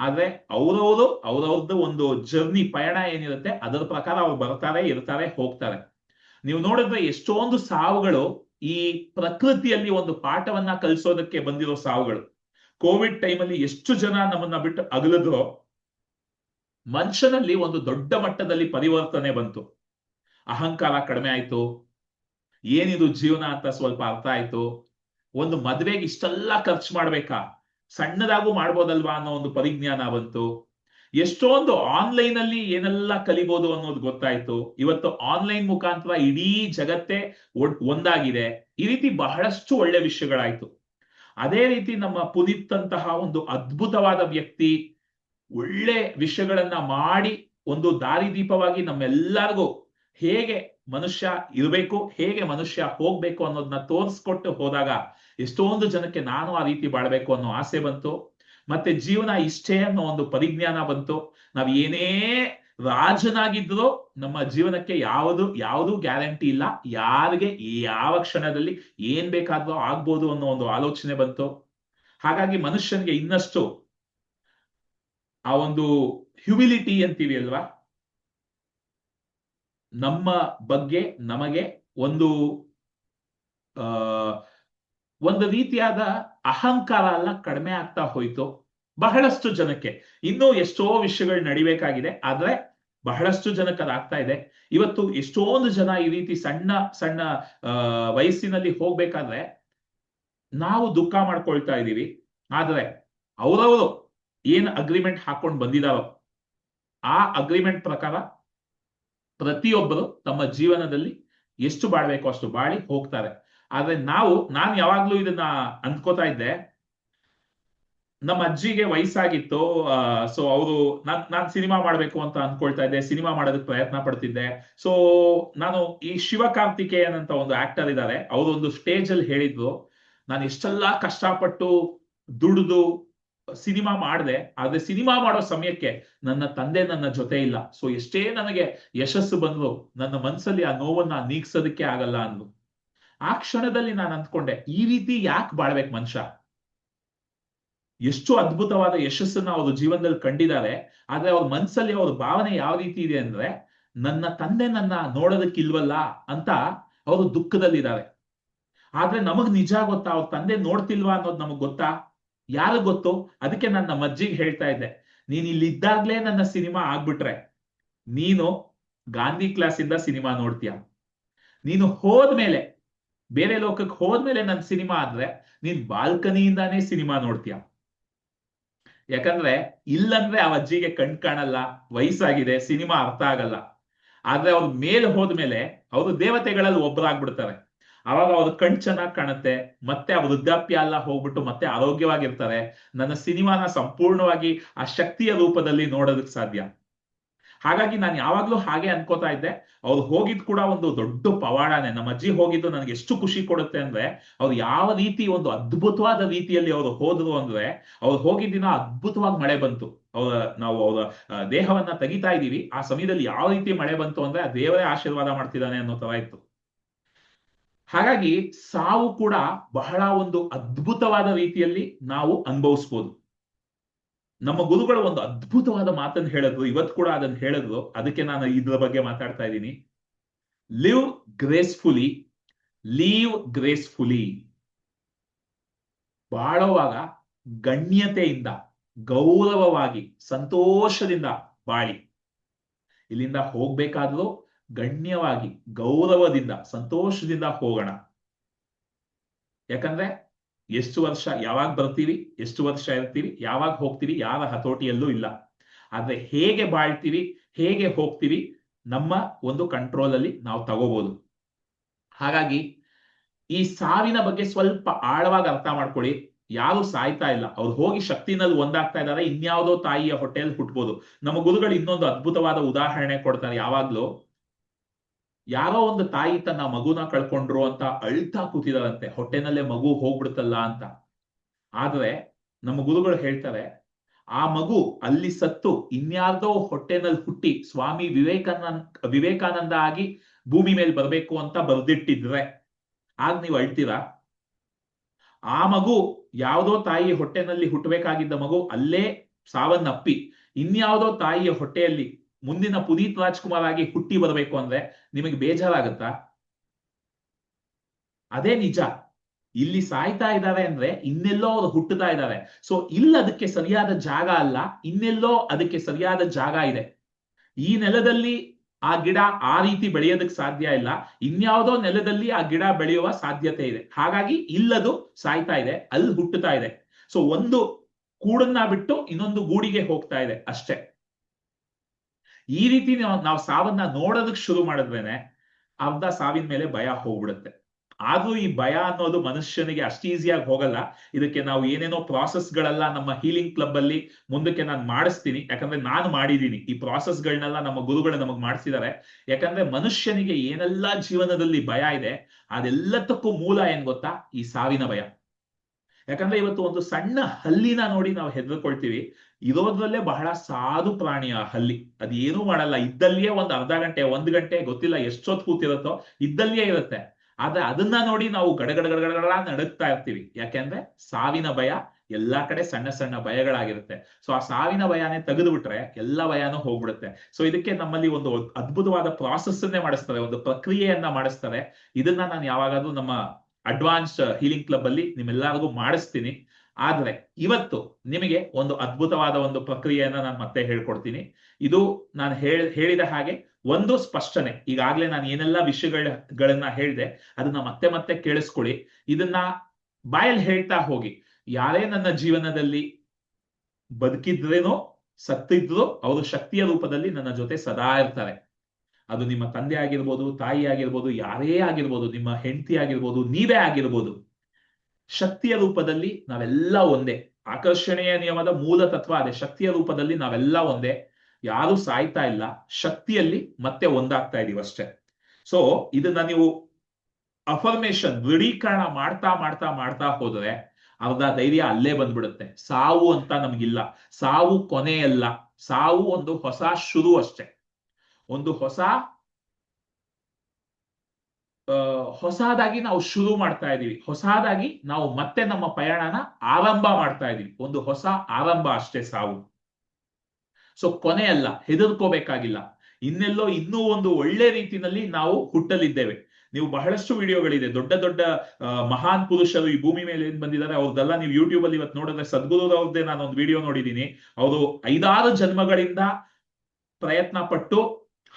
ಆದ್ರೆ ಅವ್ರವ್ರು ಅವ್ರವ್ರದ್ದು ಒಂದು ಜರ್ನಿ ಪಯಣ ಏನಿರುತ್ತೆ, ಅದರ ಪ್ರಕಾರ ಅವ್ರು ಬರ್ತಾರೆ, ಇರ್ತಾರೆ, ಹೋಗ್ತಾರೆ. ನೀವು ನೋಡಿದ್ರೆ ಎಷ್ಟೊಂದು ಸಾವುಗಳು ಈ ಪ್ರಕೃತಿಯಲ್ಲಿ ಒಂದು ಪಾಠವನ್ನ ಕಲಿಸೋದಕ್ಕೆ ಬಂದಿರೋ ಸಾವುಗಳು. ಕೋವಿಡ್ ಟೈಮಲ್ಲಿ ಎಷ್ಟು ಜನ ನಮ್ಮನ್ನ ಬಿಟ್ಟು ಅಗಲಿದ್ರೋ, ಮನುಷ್ಯನಲ್ಲಿ ಒಂದು ದೊಡ್ಡ ಮಟ್ಟದಲ್ಲಿ ಪರಿವರ್ತನೆ ಬಂತು. ಅಹಂಕಾರ ಕಡಿಮೆ ಆಯ್ತು ಏನಿದು ಜೀವನ ಅಂತ ಸ್ವಲ್ಪ ಅರ್ಥ ಆಯ್ತು. ಒಂದು ಮದ್ವೆಗೆ ಇಷ್ಟೆಲ್ಲ ಖರ್ಚು ಮಾಡ್ಬೇಕಾ? ಸಣ್ಣದಾಗೂ ಮಾಡ್ಬೋದಲ್ವಾ ಅನ್ನೋ ಒಂದು ಪರಿಜ್ಞಾನ ಬಂತು. ಎಷ್ಟೊಂದು ಆನ್ಲೈನ್ ಅಲ್ಲಿ ಏನೆಲ್ಲ ಕಲಿಬಹುದು ಅನ್ನೋದು ಗೊತ್ತಾಯ್ತು. ಇವತ್ತು ಆನ್ಲೈನ್ ಮುಖಾಂತರ ಇಡೀ ಜಗತ್ತೇ ಒಂದಾಗಿದೆ. ಈ ರೀತಿ ಬಹಳಷ್ಟು ಒಳ್ಳೆ ವಿಷಯಗಳಾಯ್ತು. ಅದೇ ರೀತಿ ನಮ್ಮ ಪುನೀತ್ ಅಂತಹ ಒಂದು ಅದ್ಭುತವಾದ ವ್ಯಕ್ತಿ ಒಳ್ಳೆ ವಿಷಯಗಳನ್ನ ಮಾಡಿ ಒಂದು ದಾರಿದೀಪವಾಗಿ ನಮ್ಮೆಲ್ಲರಿಗೂ ಹೇಗೆ ಮನುಷ್ಯ ಇರಬೇಕು, ಹೇಗೆ ಮನುಷ್ಯ ಹೋಗ್ಬೇಕು ಅನ್ನೋದನ್ನ ತೋರಿಸ್ಕೊಟ್ಟು ಹೋದಾಗ ಎಷ್ಟೊಂದು ಜನಕ್ಕೆ ನಾನು ಆ ರೀತಿ ಬಾಳ್ಬೇಕು ಅನ್ನೋ ಆಸೆ ಬಂತು. ಮತ್ತೆ ಜೀವನ ಇಷ್ಟೇ ಅನ್ನೋ ಒಂದು ಪರಿಜ್ಞಾನ ಬಂತು. ನಾವ್ ಏನೇ ರಾಜನಾಗಿದ್ರು ನಮ್ಮ ಜೀವನಕ್ಕೆ ಯಾವುದು ಯಾವುದು ಗ್ಯಾರಂಟಿ ಇಲ್ಲ. ಯಾರಿಗೆ, ಯಾವ ಕ್ಷಣದಲ್ಲಿ ಏನ್ ಬೇಕಾದ್ರೂ ಆಗ್ಬೋದು ಅನ್ನೋ ಒಂದು ಆಲೋಚನೆ ಬಂತು. ಹಾಗಾಗಿ ಮನುಷ್ಯನಿಗೆ ಇನ್ನಷ್ಟು ಆ ಒಂದು ಹ್ಯುಮಿಲಿಟಿ ಅಂತೀವಿ ಅಲ್ವಾ? ನಮ್ಮ ಬಗ್ಗೆ ನಮಗೆ ಒಂದು ಒಂದು ರೀತಿಯಾದ ಅಹಂಕಾರ ಎಲ್ಲ ಕಡಿಮೆ ಆಗ್ತಾ ಹೋಯ್ತು ಬಹಳಷ್ಟು ಜನಕ್ಕೆ. ಇನ್ನೂ ಎಷ್ಟೋ ವಿಷಯಗಳು ನಡಿಬೇಕಾಗಿದೆ, ಆದ್ರೆ ಬಹಳಷ್ಟು ಜನಕ್ಕೆ ಅದಾಗ್ತಾ ಇದೆ. ಇವತ್ತು ಎಷ್ಟೊಂದು ಜನ ಈ ರೀತಿ ಸಣ್ಣ ಸಣ್ಣ ವಯಸ್ಸಿನಲ್ಲಿ ಹೋಗ್ಬೇಕಾದ್ರೆ ನಾವು ದುಃಖ ಮಾಡ್ಕೊಳ್ತಾ ಇದ್ದೀವಿ. ಆದ್ರೆ ಅವರವರು ಏನ್ ಅಗ್ರಿಮೆಂಟ್ ಹಾಕೊಂಡು ಬಂದಿದಾರೋ ಆ ಅಗ್ರಿಮೆಂಟ್ ಪ್ರಕಾರ ಪ್ರತಿಯೊಬ್ಬರು ತಮ್ಮ ಜೀವನದಲ್ಲಿ ಎಷ್ಟು ಬಾಳ್ಬೇಕು ಅಷ್ಟು ಬಾಳಿ ಹೋಗ್ತಾರೆ. ಆದ್ರೆ ನಾವು, ನಾನು ಯಾವಾಗ್ಲೂ ಇದನ್ನ ಅಂದ್ಕೋತಾ ಇದ್ದೆ. ನಮ್ಮ ಅಜ್ಜಿಗೆ ವಯಸ್ಸಾಗಿತ್ತು ಸೊ ಅವರು ನಾನ್ ನಾನ್ ಸಿನಿಮಾ ಮಾಡ್ಬೇಕು ಅಂತ ಅನ್ಕೊಳ್ತಾ ಇದ್ದೆ, ಸಿನಿಮಾ ಮಾಡೋದಕ್ಕೆ ಪ್ರಯತ್ನ ಪಡ್ತಿದ್ದೆ. ಸೊ ನಾನು ಈ ಶಿವಕಾರ್ತಿಕೇಯನ್ ಅಂತ ಒಂದು ಆಕ್ಟರ್ ಇದ್ದಾರೆ ಅವರು ಒಂದು ಸ್ಟೇಜ್ ಅಲ್ಲಿ ಹೇಳಿದ್ರು, ನಾನು ಎಷ್ಟೆಲ್ಲಾ ಕಷ್ಟಪಟ್ಟು ದುಡಿದು ಸಿನಿಮಾ ಮಾಡಿದೆ, ಆದ್ರೆ ಸಿನಿಮಾ ಮಾಡೋ ಸಮಯಕ್ಕೆ ನನ್ನ ತಂದೆ ನನ್ನ ಜೊತೆ ಇಲ್ಲ. ಸೊ ಎಷ್ಟೇ ನನಗೆ ಯಶಸ್ಸು ಬಂದ್ರು ನನ್ನ ಮನಸ್ಸಲ್ಲಿ ಆ ನೋವನ್ನ ನೀಗ್ಸೋದಕ್ಕೆ ಆಗಲ್ಲ ಅಂದ್ರು ಆ ಕ್ಷಣದಲ್ಲಿ ನಾನು ಅಂದ್ಕೊಂಡೆ, ಈ ರೀತಿ ಯಾಕೆ ಬಾಳ್ಬೇಕು ಮನುಷ್ಯ? ಎಷ್ಟು ಅದ್ಭುತವಾದ ಯಶಸ್ಸನ್ನ ಅವರು ಜೀವನದಲ್ಲಿ ಕಂಡಿದ್ದಾರೆ, ಆದ್ರೆ ಅವ್ರ ಮನ್ಸಲ್ಲಿ ಅವ್ರ ಭಾವನೆ ಯಾವ ರೀತಿ ಇದೆ ಅಂದ್ರೆ, ನನ್ನ ತಂದೆ ನನ್ನ ನೋಡೋದಕ್ಕಿಲ್ವಲ್ಲ ಅಂತ ಅವರು ದುಃಖದಲ್ಲಿದ್ದಾರೆ. ಆದ್ರೆ ನಮಗ್ ನಿಜ ಗೊತ್ತಾ? ಅವ್ರ ತಂದೆ ನೋಡ್ತಿಲ್ವಾ ಅನ್ನೋದು ನಮಗ್ ಗೊತ್ತಾ? ಯಾರು ಗೊತ್ತು? ಅದಕ್ಕೆ ನನ್ನ ಮಜ್ಜಿಗೆ ಹೇಳ್ತಾ ಇದ್ದೆ. ನೀನ್ ಇಲ್ಲಿದ್ದಾಗ್ಲೇ ನನ್ನ ಸಿನಿಮಾ ಆಗ್ಬಿಟ್ರೆ, ನೀನು ಗಾಂಧಿ ಕ್ಲಾಸ್ ಇಂದ ಸಿನಿಮಾ ನೋಡ್ತೀಯ? ನೀನು ಹೋದ್ಮೇಲೆ, ಬೇರೆ ಲೋಕಕ್ಕೆ ಹೋದ್ಮೇಲೆ ನನ್ನ ಸಿನಿಮಾ ಆದ್ರೆ, ನೀನ್ ಬಾಲ್ಕನಿಯಿಂದಾನೇ ಸಿನಿಮಾ ನೋಡ್ತೀಯ? ಯಾಕಂದ್ರೆ, ಇಲ್ಲಂದ್ರೆ ಆ ಅಜ್ಜಿಗೆ ಕಣ್ ಕಾಣಲ್ಲ, ವಯಸ್ಸಾಗಿದೆ, ಸಿನಿಮಾ ಅರ್ಥ ಆಗಲ್ಲ. ಆದ್ರೆ ಅವ್ರ ಮೇಲೆ ಹೋದ್ಮೇಲೆ, ಅವರು ದೇವತೆಗಳಲ್ಲಿ ಒಬ್ಬರಾಗ್ಬಿಡ್ತಾರೆ ಅವಾಗ ಅವ್ರ ಕಣ್ ಚೆನ್ನಾಗಿ ಕಾಣುತ್ತೆ, ಮತ್ತೆ ಆ ವೃದ್ಧಾಪ್ಯ ಎಲ್ಲ ಹೋಗ್ಬಿಟ್ಟು ಮತ್ತೆ ಆರೋಗ್ಯವಾಗಿರ್ತಾರೆ. ನನ್ನ ಸಿನಿಮಾನ ಸಂಪೂರ್ಣವಾಗಿ ಆ ಶಕ್ತಿಯ ರೂಪದಲ್ಲಿ ನೋಡೋದಕ್ ಸಾಧ್ಯ. ಹಾಗಾಗಿ ನಾನು ಯಾವಾಗ್ಲೂ ಹಾಗೆ ಅನ್ಕೋತಾ ಇದ್ದೆ. ಅವ್ರು ಹೋಗಿದ್ ಕೂಡ ಒಂದು ದೊಡ್ಡ ಪವಾಡನೆ. ನಮ್ಮ ಅಜ್ಜಿ ಹೋಗಿದ್ದು ನನಗೆ ಎಷ್ಟು ಖುಷಿ ಕೊಡುತ್ತೆ ಅಂದ್ರೆ, ಅವ್ರು ಯಾವ ರೀತಿ ಒಂದು ಅದ್ಭುತವಾದ ರೀತಿಯಲ್ಲಿ ಅವರು ಹೋದ್ರು ಅಂದ್ರೆ, ಅವ್ರು ಹೋಗಿದ್ದಿನ ಅದ್ಭುತವಾಗಿ ಮಳೆ ಬಂತು. ಅವ್ರ, ನಾವು ಅವರ ದೇಹವನ್ನ ತೆಗಿತಾ ಇದೀವಿ ಆ ಸಮಯದಲ್ಲಿ ಯಾವ ರೀತಿ ಮಳೆ ಬಂತು ಅಂದ್ರೆ, ಆ ದೇವರೇ ಆಶೀರ್ವಾದ ಮಾಡ್ತಿದ್ದಾನೆ ಅನ್ನೋ ತರ ಇತ್ತು. ಹಾಗಾಗಿ ಸಾವು ಕೂಡ ಬಹಳ ಒಂದು ಅದ್ಭುತವಾದ ರೀತಿಯಲ್ಲಿ ನಾವು ಅನುಭವಿಸ್ಬೋದು. ನಮ್ಮ ಗುರುಗಳು ಒಂದು ಅದ್ಭುತವಾದ ಮಾತನ್ನು ಹೇಳಿದ್ರು, ಇವತ್ತು ಕೂಡ ಅದನ್ನ ಹೇಳಿದ್ರು. ಅದಕ್ಕೆ ನಾನು ಇದ್ರ ಬಗ್ಗೆ ಮಾತಾಡ್ತಾ ಇದ್ದೀನಿ. ಲಿವ್ ಗ್ರೇಸ್ಫುಲಿ ಲೀವ್ ಗ್ರೇಸ್ಫುಲಿ ಬಾಳುವಾಗ ಗಣ್ಯತೆಯಿಂದ, ಗೌರವವಾಗಿ, ಸಂತೋಷದಿಂದ ಬಾಳಿ. ಇಲ್ಲಿಂದ ಹೋಗ್ಬೇಕಾದ್ರೂ ಗಣ್ಯವಾಗಿ ಗೌರವದಿಂದ, ಸಂತೋಷದಿಂದ ಹೋಗೋಣ. ಯಾಕಂದ್ರೆ ಎಷ್ಟು ವರ್ಷ ಯಾವಾಗ ಬರ್ತೀವಿ, ಎಷ್ಟು ವರ್ಷ ಇರ್ತೀವಿ, ಯಾವಾಗ ಹೋಗ್ತೀವಿ ಯಾವ ಹತೋಟಿಯಲ್ಲೂ ಇಲ್ಲ. ಆದ್ರೆ ಹೇಗೆ ಬಾಳ್ತೀವಿ, ಹೇಗೆ ಹೋಗ್ತೀವಿ, ನಮ್ಮ ಒಂದು ಕಂಟ್ರೋಲ್ ಅಲ್ಲಿ ನಾವು ತಗೋಬಹುದು ಹಾಗಾಗಿ ಈ ಸಾವಿನ ಬಗ್ಗೆ ಸ್ವಲ್ಪ ಆಳವಾಗಿ ಅರ್ಥ ಮಾಡ್ಕೊಳ್ಳಿ. ಯಾರು ಸಾಯ್ತಾ ಇಲ್ಲ. ಅವ್ರು ಹೋಗಿ ಶಕ್ತಿನಲ್ಲಿ ಒಂದಾಗ್ತಾ ಇದ್ದಾರೆ. ಇನ್ಯಾವುದೋ ತಾಯಿಯ ಹೊಟ್ಟೆಯಲ್ಲಿ ಹುಟ್ಬೋದು. ನಮ್ಮ ಗುರುಗಳು ಇನ್ನೊಂದು ಅದ್ಭುತವಾದ ಉದಾಹರಣೆ ಕೊಡ್ತಾರೆ ಯಾವಾಗ್ಲೂ. ಯಾರೋ ಒಂದು ತಾಯಿ ತನ್ನ ಮಗುನ ಕಳ್ಕೊಂಡ್ರು ಅಂತ ಅಳ್ತಾ ಕೂತಿದಾರಂತೆ ಹೊಟ್ಟೆನಲ್ಲೇ ಮಗು ಹೋಗ್ಬಿಡ್ತಲ್ಲ ಅಂತ. ಆದ್ರೆ ನಮ್ಮ ಗುರುಗಳು ಹೇಳ್ತಾರೆ, ಆ ಮಗು ಅಲ್ಲಿ ಸತ್ತು, ಇನ್ಯಾರ್ದೋ ಹೊಟ್ಟೆನಲ್ಲಿ ಹುಟ್ಟಿ ಸ್ವಾಮಿ ವಿವೇಕಾನಂದ ವಿವೇಕಾನಂದ ಆಗಿ ಭೂಮಿ ಮೇಲೆ ಬರ್ಬೇಕು ಅಂತ ಬರ್ದಿಟ್ಟಿದ್ರೆ, ಆಗ ನೀವು ಅಳ್ತೀರಾ? ಆ ಮಗು ಯಾವ್ದೋ ತಾಯಿ ಹೊಟ್ಟೆನಲ್ಲಿ ಹುಟ್ಟಬೇಕಾಗಿದ್ದ ಮಗು ಅಲ್ಲೇ ಸಾವನ್ನಪ್ಪಿ, ಇನ್ಯಾವುದೋ ತಾಯಿಯ ಹೊಟ್ಟೆಯಲ್ಲಿ ಮುಂದಿನ ಪುನೀತ್ ರಾಜ್ಕುಮಾರ್ ಆಗಿ ಹುಟ್ಟಿ ಬರಬೇಕು ಅಂದ್ರೆ ನಿಮಗೆ ಬೇಜಾರಾಗುತ್ತಾ? ಅದೇ ನಿಜ. ಇಲ್ಲಿ ಸಾಯ್ತಾ ಇದ್ದಾರೆ ಅಂದ್ರೆ ಇನ್ನೆಲ್ಲೋ ಅವ್ರು ಹುಟ್ಟುತ್ತಾ ಇದ್ದಾರೆ ಸೊ ಇಲ್ಲ ಅದಕ್ಕೆ ಸರಿಯಾದ ಜಾಗ ಅಲ್ಲ, ಇನ್ನೆಲ್ಲೋ ಅದಕ್ಕೆ ಸರಿಯಾದ ಜಾಗ ಇದೆ. ಈ ನೆಲದಲ್ಲಿ ಆ ಗಿಡ ಆ ರೀತಿ ಬೆಳೆಯೋದಕ್ಕೆ ಸಾಧ್ಯ ಇಲ್ಲ. ಇನ್ಯಾವುದೋ ನೆಲದಲ್ಲಿ ಆ ಗಿಡ ಬೆಳೆಯುವ ಸಾಧ್ಯತೆ ಇದೆ. ಹಾಗಾಗಿ ಇಲ್ಲದು ಸಾಯ್ತಾ ಇದೆ, ಅಲ್ಲಿ ಹುಟ್ಟುತ್ತಾ ಇದೆ. ಸೊ ಒಂದು ಕೂಡನ್ನ ಬಿಟ್ಟು ಇನ್ನೊಂದು ಗೂಡಿಗೆ ಹೋಗ್ತಾ ಇದೆ ಅಷ್ಟೇ. ಈ ರೀತಿ ನಾವು ಸಾವನ್ನ ನೋಡೋದಕ್ಕೆ ಶುರು ಮಾಡಿದ್ರೇನೆ ಅರ್ಧ ಸಾವಿನ ಮೇಲೆ ಭಯ ಹೋಗ್ಬಿಡುತ್ತೆ. ಆದ್ರೂ ಈ ಭಯ ಅನ್ನೋದು ಮನುಷ್ಯನಿಗೆ ಅಷ್ಟು ಈಸಿಯಾಗಿ ಹೋಗಲ್ಲ. ಇದಕ್ಕೆ ನಾವು ಏನೇನೋ ಪ್ರಾಸೆಸ್ಗಳೆಲ್ಲ ನಮ್ಮ ಹೀಲಿಂಗ್ ಕ್ಲಬ್ ಅಲ್ಲಿ ಮುಂದಕ್ಕೆ ನಾನು ಮಾಡಿಸ್ತೀನಿ. ಯಾಕಂದ್ರೆ ನಾನು ಮಾಡಿದೀನಿ ಈ ಪ್ರಾಸೆಸ್ಗಳನ್ನೆಲ್ಲ ನಮ್ಮ ಗುರುಗಳು ನಮಗ್ ಮಾಡಿಸಿದ್ದಾರೆ. ಯಾಕಂದ್ರೆ ಮನುಷ್ಯನಿಗೆ ಏನೆಲ್ಲ ಜೀವನದಲ್ಲಿ ಭಯ ಇದೆ, ಅದೆಲ್ಲದಕ್ಕೂ ಮೂಲ ಏನ್ ಗೊತ್ತಾ? ಈ ಸಾವಿನ ಭಯ. ಯಾಕಂದ್ರೆ ಇವತ್ತು ಒಂದು ಸಣ್ಣ ಹಲ್ಲಿನ ನೋಡಿ ನಾವು ಹೆದರ್ಕೊಳ್ತೀವಿ. ಇರೋದ್ರಲ್ಲೇ ಬಹಳ ಸಾಧು ಪ್ರಾಣಿಯ ಹಲ್ಲಿ. ಅದೇನು ಮಾಡಲ್ಲ. ಇದ್ದಲ್ಲಿಯೇ ಒಂದು ಅರ್ಧ ಗಂಟೆ, ಒಂದ್ ಗಂಟೆ, ಗೊತ್ತಿಲ್ಲ ಎಷ್ಟೊತ್ತು ಕೂತಿರುತ್ತೋ, ಇದ್ದಲ್ಲಿಯೇ ಇರುತ್ತೆ. ಆದ್ರೆ ಅದನ್ನ ನೋಡಿ ನಾವು ಗಡಗಡ ಗಡಗಡ ನಡುಗ್ತಾ ಇರ್ತೀವಿ. ಯಾಕೆಂದ್ರೆ ಸಾವಿನ ಭಯ ಎಲ್ಲಾ ಕಡೆ ಸಣ್ಣ ಸಣ್ಣ ಭಯಗಳಾಗಿರುತ್ತೆ. ಸೊ ಆ ಸಾವಿನ ಭಯನೇ ತೆಗೆದು ಬಿಟ್ರೆ ಎಲ್ಲ ಭಯನೂ ಹೋಗ್ಬಿಡುತ್ತೆ. ಸೊ ಇದಕ್ಕೆ ನಮ್ಮಲ್ಲಿ ಒಂದು ಅದ್ಭುತವಾದ ಪ್ರಾಸೆಸ್ ಅನ್ನೇ ಮಾಡಿಸ್ತಾರೆ. ಒಂದು ಪ್ರಕ್ರಿಯೆಯನ್ನ ಮಾಡಿಸ್ತಾರೆ. ಇದನ್ನ ನಾನು ಯಾವಾಗಾದ್ರೂ ನಮ್ಮ ಅಡ್ವಾನ್ಸ್ ಹೀಲಿಂಗ್ ಕ್ಲಬ್ ಅಲ್ಲಿ ನಿಮ್ಮೆಲ್ಲರಿಗೂ ಮಾಡಿಸ್ತೀನಿ. ಆದ್ರೆ ಇವತ್ತು ನಿಮಗೆ ಒಂದು ಅದ್ಭುತವಾದ ಒಂದು ಪ್ರಕ್ರಿಯೆಯನ್ನ ನಾನು ಮತ್ತೆ ಹೇಳ್ಕೊಡ್ತೀನಿ. ಇದು ನಾನು ಹೇಳಿದ ಹಾಗೆ ಒಂದು ಸ್ಪಷ್ಟನೆ. ಈಗಾಗ್ಲೇ ನಾನು ಏನೆಲ್ಲ ವಿಷಯಗಳನ್ನ ಹೇಳಿದೆ, ಅದನ್ನ ಮತ್ತೆ ಮತ್ತೆ ಕೇಳಿಸ್ಕೊಳ್ಳಿ. ಇದನ್ನ ಬಾಯಲ್ಲಿ ಹೇಳ್ತಾ ಹೋಗಿ. ಯಾರೇ ನನ್ನ ಜೀವನದಲ್ಲಿ ಬದುಕಿದ್ರೇನೋ, ಸತ್ತಿದ್ರು ಅವರು ಶಕ್ತಿಯ ರೂಪದಲ್ಲಿ ನನ್ನ ಜೊತೆ ಸದಾ ಇರ್ತಾರೆ. ಅದು ನಿಮ್ಮ ತಂದೆ ಆಗಿರ್ಬೋದು, ತಾಯಿ ಆಗಿರ್ಬೋದು, ಯಾರೇ ಆಗಿರ್ಬೋದು, ನಿಮ್ಮ ಹೆಂಡತಿ ಆಗಿರ್ಬೋದು, ನೀವೇ ಆಗಿರ್ಬೋದು. ಶಕ್ತಿಯ ರೂಪದಲ್ಲಿ ನಾವೆಲ್ಲ ಒಂದೇ. ಆಕರ್ಷಣೆಯ ನಿಯಮದ ಮೂಲ ತತ್ವ ಅದೇ. ಶಕ್ತಿಯ ರೂಪದಲ್ಲಿ ನಾವೆಲ್ಲ ಒಂದೇ. ಯಾರು ಸಾಯ್ತಾ ಇಲ್ಲ. ಶಕ್ತಿಯಲ್ಲಿ ಮತ್ತೆ ಒಂದಾಗ್ತಾ ಇದೀವಿ ಅಷ್ಟೇ. ಸೊ ಇದನ್ನ ನೀವು ಅಫರ್ಮೇಶನ್ ದೃಢೀಕರಣ ಮಾಡ್ತಾ ಮಾಡ್ತಾ ಮಾಡ್ತಾ ಹೋದ್ರೆ ಅರ್ಧ ಧೈರ್ಯ ಅಲ್ಲೇ ಬಂದ್ಬಿಡುತ್ತೆ. ಸಾವು ಅಂತ ನಮ್ಗಿಲ್ಲ. ಸಾವು ಕೊನೆಯಲ್ಲ. ಸಾವು ಒಂದು ಹೊಸ ಶುರು ಅಷ್ಟೇ. ಒಂದು ಹೊಸ ಹೊಸದಾಗಿ ನಾವು ಶುರು ಮಾಡ್ತಾ ಇದೀವಿ. ಹೊಸದಾಗಿ ನಾವು ಮತ್ತೆ ನಮ್ಮ ಪಯಣನ ಆರಂಭ ಮಾಡ್ತಾ ಇದೀವಿ. ಒಂದು ಹೊಸ ಆರಂಭ ಅಷ್ಟೇ ಸಾವು. ಸೊ ಕೊನೆಯಲ್ಲ ಹೆದರ್ಕೋಬೇಕಾಗಿಲ್ಲ. ಇನ್ನೆಲ್ಲೋ ಇನ್ನೂ ಒಂದು ಒಳ್ಳೆ ರೀತಿಯಲ್ಲಿ ನಾವು ಹುಟ್ಟಲಿದ್ದೇವೆ. ನೀವು ಬಹಳಷ್ಟು ವಿಡಿಯೋಗಳಿದೆ. ದೊಡ್ಡ ದೊಡ್ಡ ಮಹಾನ್ ಪುರುಷರು ಈ ಭೂಮಿ ಮೇಲೆ ಏನ್ ಬಂದಿದ್ದಾರೆ, ಅವ್ರದ್ದೆಲ್ಲ ನೀವು ಯೂಟ್ಯೂಬ್ ಅಲ್ಲಿ ಇವತ್ತು ನೋಡಿದ್ರೆ ಸದ್ಗುರುರವ್ರದ್ದೇ ನಾನು ಒಂದು ವಿಡಿಯೋ ನೋಡಿದೀನಿ ಅವರು ಐದಾರು ಜನ್ಮಗಳಿಂದ ಪ್ರಯತ್ನ ಪಟ್ಟು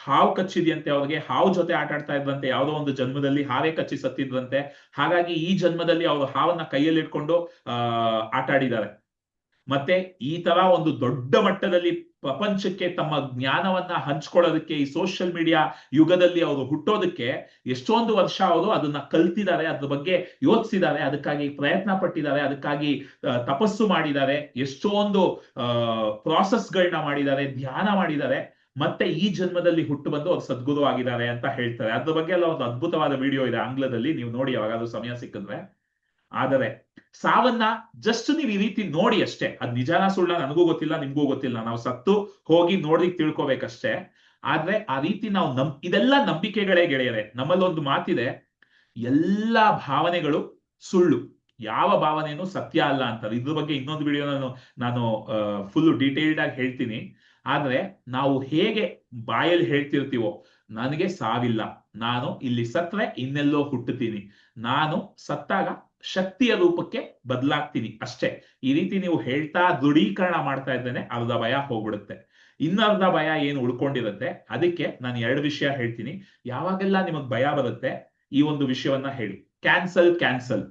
ಹಾವು ಕಚ್ಚಿದೆಯಂತೆ ಅವ್ರಿಗೆ ಹಾವು ಜೊತೆ ಆಟ ಆಡ್ತಾ ಇದ್ರಂತೆ ಯಾವುದೋ ಒಂದು ಜನ್ಮದಲ್ಲಿ ಹಾವೇ ಕಚ್ಚಿ ಸತ್ತಿದ್ವಂತೆ ಹಾಗಾಗಿ ಈ ಜನ್ಮದಲ್ಲಿ ಅವರು ಹಾವನ್ನ ಕೈಯಲ್ಲಿ ಇಟ್ಕೊಂಡು, ಆ, ಆಟ ಆಡಿದ್ದಾರೆ. ಮತ್ತೆ ಈ ತರ ಒಂದು ದೊಡ್ಡ ಮಟ್ಟದಲ್ಲಿ ಪ್ರಪಂಚಕ್ಕೆ ತಮ್ಮ ಜ್ಞಾನವನ್ನ ಹಂಚ್ಕೊಳ್ಳೋದಕ್ಕೆ ಈ ಸೋಷಿಯಲ್ ಮೀಡಿಯಾ ಯುಗದಲ್ಲಿ ಅವರು ಹುಟ್ಟೋದಕ್ಕೆ ಎಷ್ಟೊಂದು ವರ್ಷ ಅವರು ಅದನ್ನ ಕಲ್ತಿದ್ದಾರೆ, ಅದ್ರ ಬಗ್ಗೆ ಯೋಚಿಸಿದ್ದಾರೆ, ಅದಕ್ಕಾಗಿ ಪ್ರಯತ್ನ ಪಟ್ಟಿದ್ದಾರೆ, ಅದಕ್ಕಾಗಿ ತಪಸ್ಸು ಮಾಡಿದ್ದಾರೆ, ಎಷ್ಟೊಂದು ಪ್ರಾಸೆಸ್ಗಳನ್ನ ಮಾಡಿದ್ದಾರೆ, ಧ್ಯಾನ ಮಾಡಿದ್ದಾರೆ. ಮತ್ತೆ ಈ ಜನ್ಮದಲ್ಲಿ ಹುಟ್ಟು ಬಂದು ಅವ್ರು ಸದ್ಗುರು ಆಗಿದ್ದಾರೆ ಅಂತ ಹೇಳ್ತಾರೆ. ಅದ್ರ ಬಗ್ಗೆ ಎಲ್ಲ ಒಂದು ಅದ್ಭುತವಾದ ವಿಡಿಯೋ ಇದೆ ಆಂಗ್ಲದಲ್ಲಿ, ನೀವು ನೋಡಿ ಯಾವಾಗಾದ್ರೂ ಸಮಯ ಸಿಕ್ಕಿದ್ರೆ. ಆದರೆ ಸಾವನ್ನ ಜಸ್ಟ್ ನೀವು ಈ ರೀತಿ ನೋಡಿ ಅಷ್ಟೇ. ಅದ್ ನಿಜಾನ ಸುಳ್ಳ ನನಗೂ ಗೊತ್ತಿಲ್ಲ, ನಿಮ್ಗೂ ಗೊತ್ತಿಲ್ಲ. ನಾವು ಸತ್ತು ಹೋಗಿ ನೋಡಿ ತಿಳ್ಕೊಬೇಕಷ್ಟೇ. ಆದ್ರೆ ಆ ರೀತಿ ನಾವು ನಂಬ್ ಇದೆಲ್ಲ ನಂಬಿಕೆಗಳೇ ಗೆಳೆಯರೆ. ನಮ್ಮಲ್ಲಿ ಒಂದು ಮಾತಿದೆ, ಎಲ್ಲಾ ಭಾವನೆಗಳು ಸುಳ್ಳು. ಯಾವ ಭಾವನೆಯೂ ಸತ್ಯ ಅಲ್ಲ ಅಂತಾರೆ ಇದ್ರ ಬಗ್ಗೆ ಇನ್ನೊಂದು ವಿಡಿಯೋ ನಾನು ನಾನು ಫುಲ್ ಡೀಟೇಲ್ಡ್ ಆಗಿ ಹೇಳ್ತೀನಿ. ಆದ್ರೆ ನಾವು ಹೇಗೆ ಬಾಯಲ್ಲಿ ಹೇಳ್ತಿರ್ತೀವೋ ನನಗೆ ಸಾವಿಲ್ಲ. ನಾನು ಇಲ್ಲಿ ಸತ್ರೆ ಇನ್ನೆಲ್ಲೋ ಹುಟ್ಟುತ್ತೀನಿ. ನಾನು ಸತ್ತಾಗ ಶಕ್ತಿಯ ರೂಪಕ್ಕೆ ಬದಲಾಗ್ತೀನಿ ಅಷ್ಟೇ. ಈ ರೀತಿ ನೀವು ಹೇಳ್ತಾ ದೃಢೀಕರಣ ಮಾಡ್ತಾ ಇದ್ದೇನೆ ಅರ್ಧ ಭಯ ಹೋಗ್ಬಿಡುತ್ತೆ. ಇನ್ನರ್ಧ ಭಯ ಏನು ಉಳ್ಕೊಂಡಿರುತ್ತೆ? ಅದಕ್ಕೆ ನಾನು ಎರಡು ವಿಷಯ ಹೇಳ್ತೀನಿ. ಯಾವಾಗೆಲ್ಲ ನಿಮಗ್ ಭಯ ಬರುತ್ತೆ, ಈ ಒಂದು ವಿಷಯವನ್ನ ಹೇಳಿ. Cancel cancel.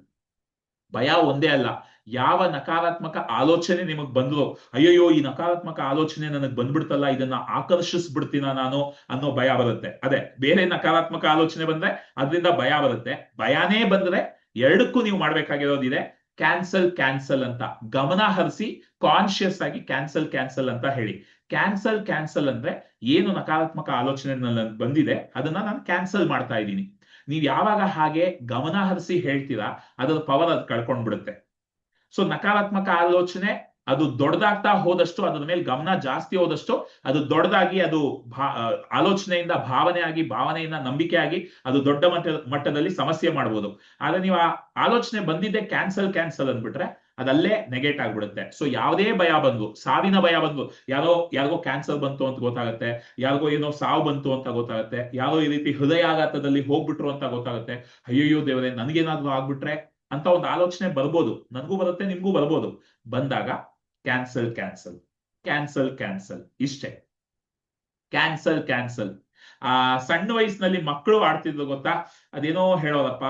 ಭಯ ಒಂದೇ ಅಲ್ಲ. ಯಾವ ನಕಾರಾತ್ಮಕ ಆಲೋಚನೆ ನಿಮಗ್ ಬಂದ್ರು, ಅಯ್ಯಯ್ಯೋ, ಈ ನಕಾರಾತ್ಮಕ ಆಲೋಚನೆ ನನಗ್ ಬಂದ್ಬಿಡ್ತಲ್ಲ, ಇದನ್ನ ಆಕರ್ಷಿಸ್ಬಿಡ್ತೀನ ನಾನು ಅನ್ನೋ ಭಯ ಬರುತ್ತೆ. ಅದೇ, ಬೇರೆ ನಕಾರಾತ್ಮಕ ಆಲೋಚನೆ ಬಂದ್ರೆ ಅದರಿಂದ ಭಯ ಬರುತ್ತೆ. ಭಯಾನೇ ಬಂದ್ರೆ ಎರಡಕ್ಕೂ ನೀವು ಮಾಡ್ಬೇಕಾಗಿರೋದಿದೆ, ಕ್ಯಾನ್ಸಲ್ ಕ್ಯಾನ್ಸಲ್ ಅಂತ. ಗಮನ ಹರಿಸಿ ಕಾನ್ಶಿಯಸ್ ಆಗಿ ಕ್ಯಾನ್ಸಲ್ ಕ್ಯಾನ್ಸಲ್ ಅಂತ ಹೇಳಿ. ಕ್ಯಾನ್ಸಲ್ ಕ್ಯಾನ್ಸಲ್ ಅಂದ್ರೆ ಏನು ನಕಾರಾತ್ಮಕ ಆಲೋಚನೆ ನನ್ನ ಬಂದಿದೆ, ಅದನ್ನ ನಾನು ಕ್ಯಾನ್ಸಲ್ ಮಾಡ್ತಾ ಇದ್ದೀನಿ. ನೀವ್ ಯಾವಾಗ ಹಾಗೆ ಗಮನ ಹರಿಸಿ ಹೇಳ್ತೀರಾ ಅದರ ಪವರ್ ಅದು ಕಳ್ಕೊಂಡ್ಬಿಡುತ್ತೆ. ಸೊ ನಕಾರಾತ್ಮಕ ಆಲೋಚನೆ, ಅದು ದೊಡ್ಡದಾಗ್ತಾ ಹೋದಷ್ಟು, ಅದ್ರ ಮೇಲೆ ಗಮನ ಜಾಸ್ತಿ ಹೋದಷ್ಟು, ಅದು ದೊಡ್ಡದಾಗಿ ಅದು ಆಲೋಚನೆಯಿಂದ ಭಾವನೆ ಆಗಿ ಭಾವನೆಯಿಂದ ನಂಬಿಕೆ ಆಗಿ ಅದು ದೊಡ್ಡ ಮಟ್ಟ, ಮಟ್ಟದಲ್ಲಿ ಸಮಸ್ಯೆ ಮಾಡ್ಬೋದು. ಆದ್ರೆ ನೀವು ಆ ಆಲೋಚನೆ ಬಂದಿದ್ದೆ ಕ್ಯಾನ್ಸಲ್ ಕ್ಯಾನ್ಸಲ್ ಅಂದ್ಬಿಟ್ರೆ ಅದಲ್ಲೇ ನೆಗೆಟ್ ಆಗ್ಬಿಡುತ್ತೆ. ಸೊ ಯಾವುದೇ ಭಯ ಬಂದು, ಸಾವಿನ ಭಯ ಬಂದು, ಯಾರೋ, ಯಾರಿಗೋ ಕ್ಯಾನ್ಸರ್ ಬಂತು ಅಂತ ಗೊತ್ತಾಗುತ್ತೆ, ಯಾರಿಗೋ ಏನೋ ಸಾವು ಬಂತು ಅಂತ ಗೊತ್ತಾಗುತ್ತೆ, ಯಾರೋ ಈ ರೀತಿ ಹೃದಯಾಘಾತದಲ್ಲಿ ಹೋಗ್ಬಿಟ್ರು ಅಂತ ಗೊತ್ತಾಗುತ್ತೆ, ಅಯ್ಯಯ್ಯೋ ದೇವರೇ, ನನಗೇನಾದ್ರೂ ಆಗ್ಬಿಟ್ರೆ ಅಂತ ಒಂದು ಆಲೋಚನೆ ಬರ್ಬೋದು. ನನಗೂ ಬರುತ್ತೆ, ನಿಮ್ಗೂ ಬರ್ಬೋದು. ಬಂದಾಗ ಕ್ಯಾನ್ಸಲ್ ಕ್ಯಾನ್ಸಲ್ ಕ್ಯಾನ್ಸಲ್ ಕ್ಯಾನ್ಸಲ್ ಇಷ್ಟೇ. ಕ್ಯಾನ್ಸಲ್ ಕ್ಯಾನ್ಸಲ್ ಆ, ಸಣ್ಣ ವಯಸ್ಸಿನಲ್ಲಿ ಮಕ್ಕಳು ಆಡ್ತಿದ್ರು ಗೊತ್ತಾ? ಅದೇನೋ ಹೇಳೋದಪ್ಪ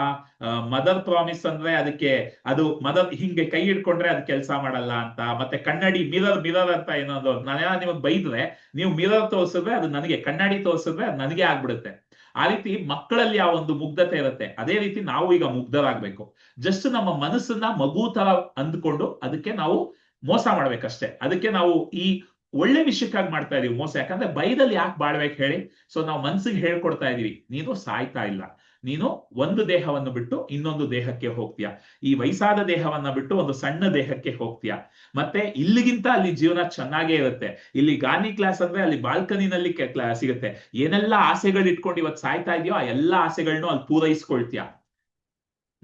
ಮದರ್ ಪ್ರಾಮಿಸ್ ಅಂದ್ರೆ ಅದಕ್ಕೆ, ಅದು ಮದರ್ ಹಿಂಗೆ ಕೈ ಹಿಡ್ಕೊಂಡ್ರೆ ಅದು ಕೆಲಸ ಮಾಡಲ್ಲ ಅಂತ, ಮತ್ತೆ ಕನ್ನಡಿ ಮಿರರ್ ಮಿರರ್ ಅಂತ ಏನೋ ನಾನು ನಿಮಗೆ ಬೈದ್ರೆ, ನೀವು ಮಿರರ್ ತೋರಿಸಿದ್ರೆ ಅದು ನನಗೆ, ಕನ್ನಡಿ ತೋರಿಸಿದ್ರೆ ಅದು ನನಗೆ ಆಗ್ಬಿಡುತ್ತೆ. ಆ ರೀತಿ ಮಕ್ಕಳಲ್ಲಿ ಆ ಒಂದು ಮುಗ್ಧತೆ ಇರುತ್ತೆ. ಅದೇ ರೀತಿ ನಾವು ಈಗ ಮುಗ್ಧರಾಗ್ಬೇಕು. ಜಸ್ಟ್ ನಮ್ಮ ಮನಸ್ಸನ್ನ ಮಗು ತರ ಅಂದ್ಕೊಂಡು ಅದಕ್ಕೆ ನಾವು ಮೋಸ ಮಾಡ್ಬೇಕಷ್ಟೇ. ಅದಕ್ಕೆ ನಾವು ಈ ಒಳ್ಳೆ ವಿಷಯಕ್ಕಾಗಿ ಮಾಡ್ತಾ ಇದೀವಿ ಮೋಸ. ಯಾಕಂದ್ರೆ ಬೈದಲ್ಲಿ ಯಾಕೆ ಬಾಳ್ಬೇಕು ಹೇಳಿ? ಸೊ ನಾವು ಮನ್ಸಿಗೆ ಹೇಳ್ಕೊಡ್ತಾ ಇದೀವಿ, ನೀನು ಸಾಯ್ತಾ ಇಲ್ಲ. ನೀನು ಒಂದು ದೇಹವನ್ನು ಬಿಟ್ಟು ಇನ್ನೊಂದು ದೇಹಕ್ಕೆ ಹೋಗ್ತೀಯ? ಈ ವಯಸ್ಸಾದ ದೇಹವನ್ನ ಬಿಟ್ಟು ಒಂದು ಸಣ್ಣ ದೇಹಕ್ಕೆ ಹೋಗ್ತೀಯ? ಮತ್ತೆ ಇಲ್ಲಿಗಿಂತ ಅಲ್ಲಿ ಜೀವನ ಚೆನ್ನಾಗೇ ಇರುತ್ತೆ. ಇಲ್ಲಿ ಗಾನಿ ಕ್ಲಾಸ್ ಅಂದ್ರೆ ಅಲ್ಲಿ ಬಾಲ್ಕನಿನಲ್ಲಿ ಸಿಗುತ್ತೆ. ಏನೆಲ್ಲ ಆಸೆಗಳು ಇಟ್ಕೊಂಡು ಇವತ್ತು ಸಾಯ್ತಾ ಇದೆಯೋ ಆ ಎಲ್ಲಾ ಆಸೆಗಳನ್ನೂ ಅಲ್ಲಿ ಪೂರೈಸ್ಕೊಳ್ತೀಯ?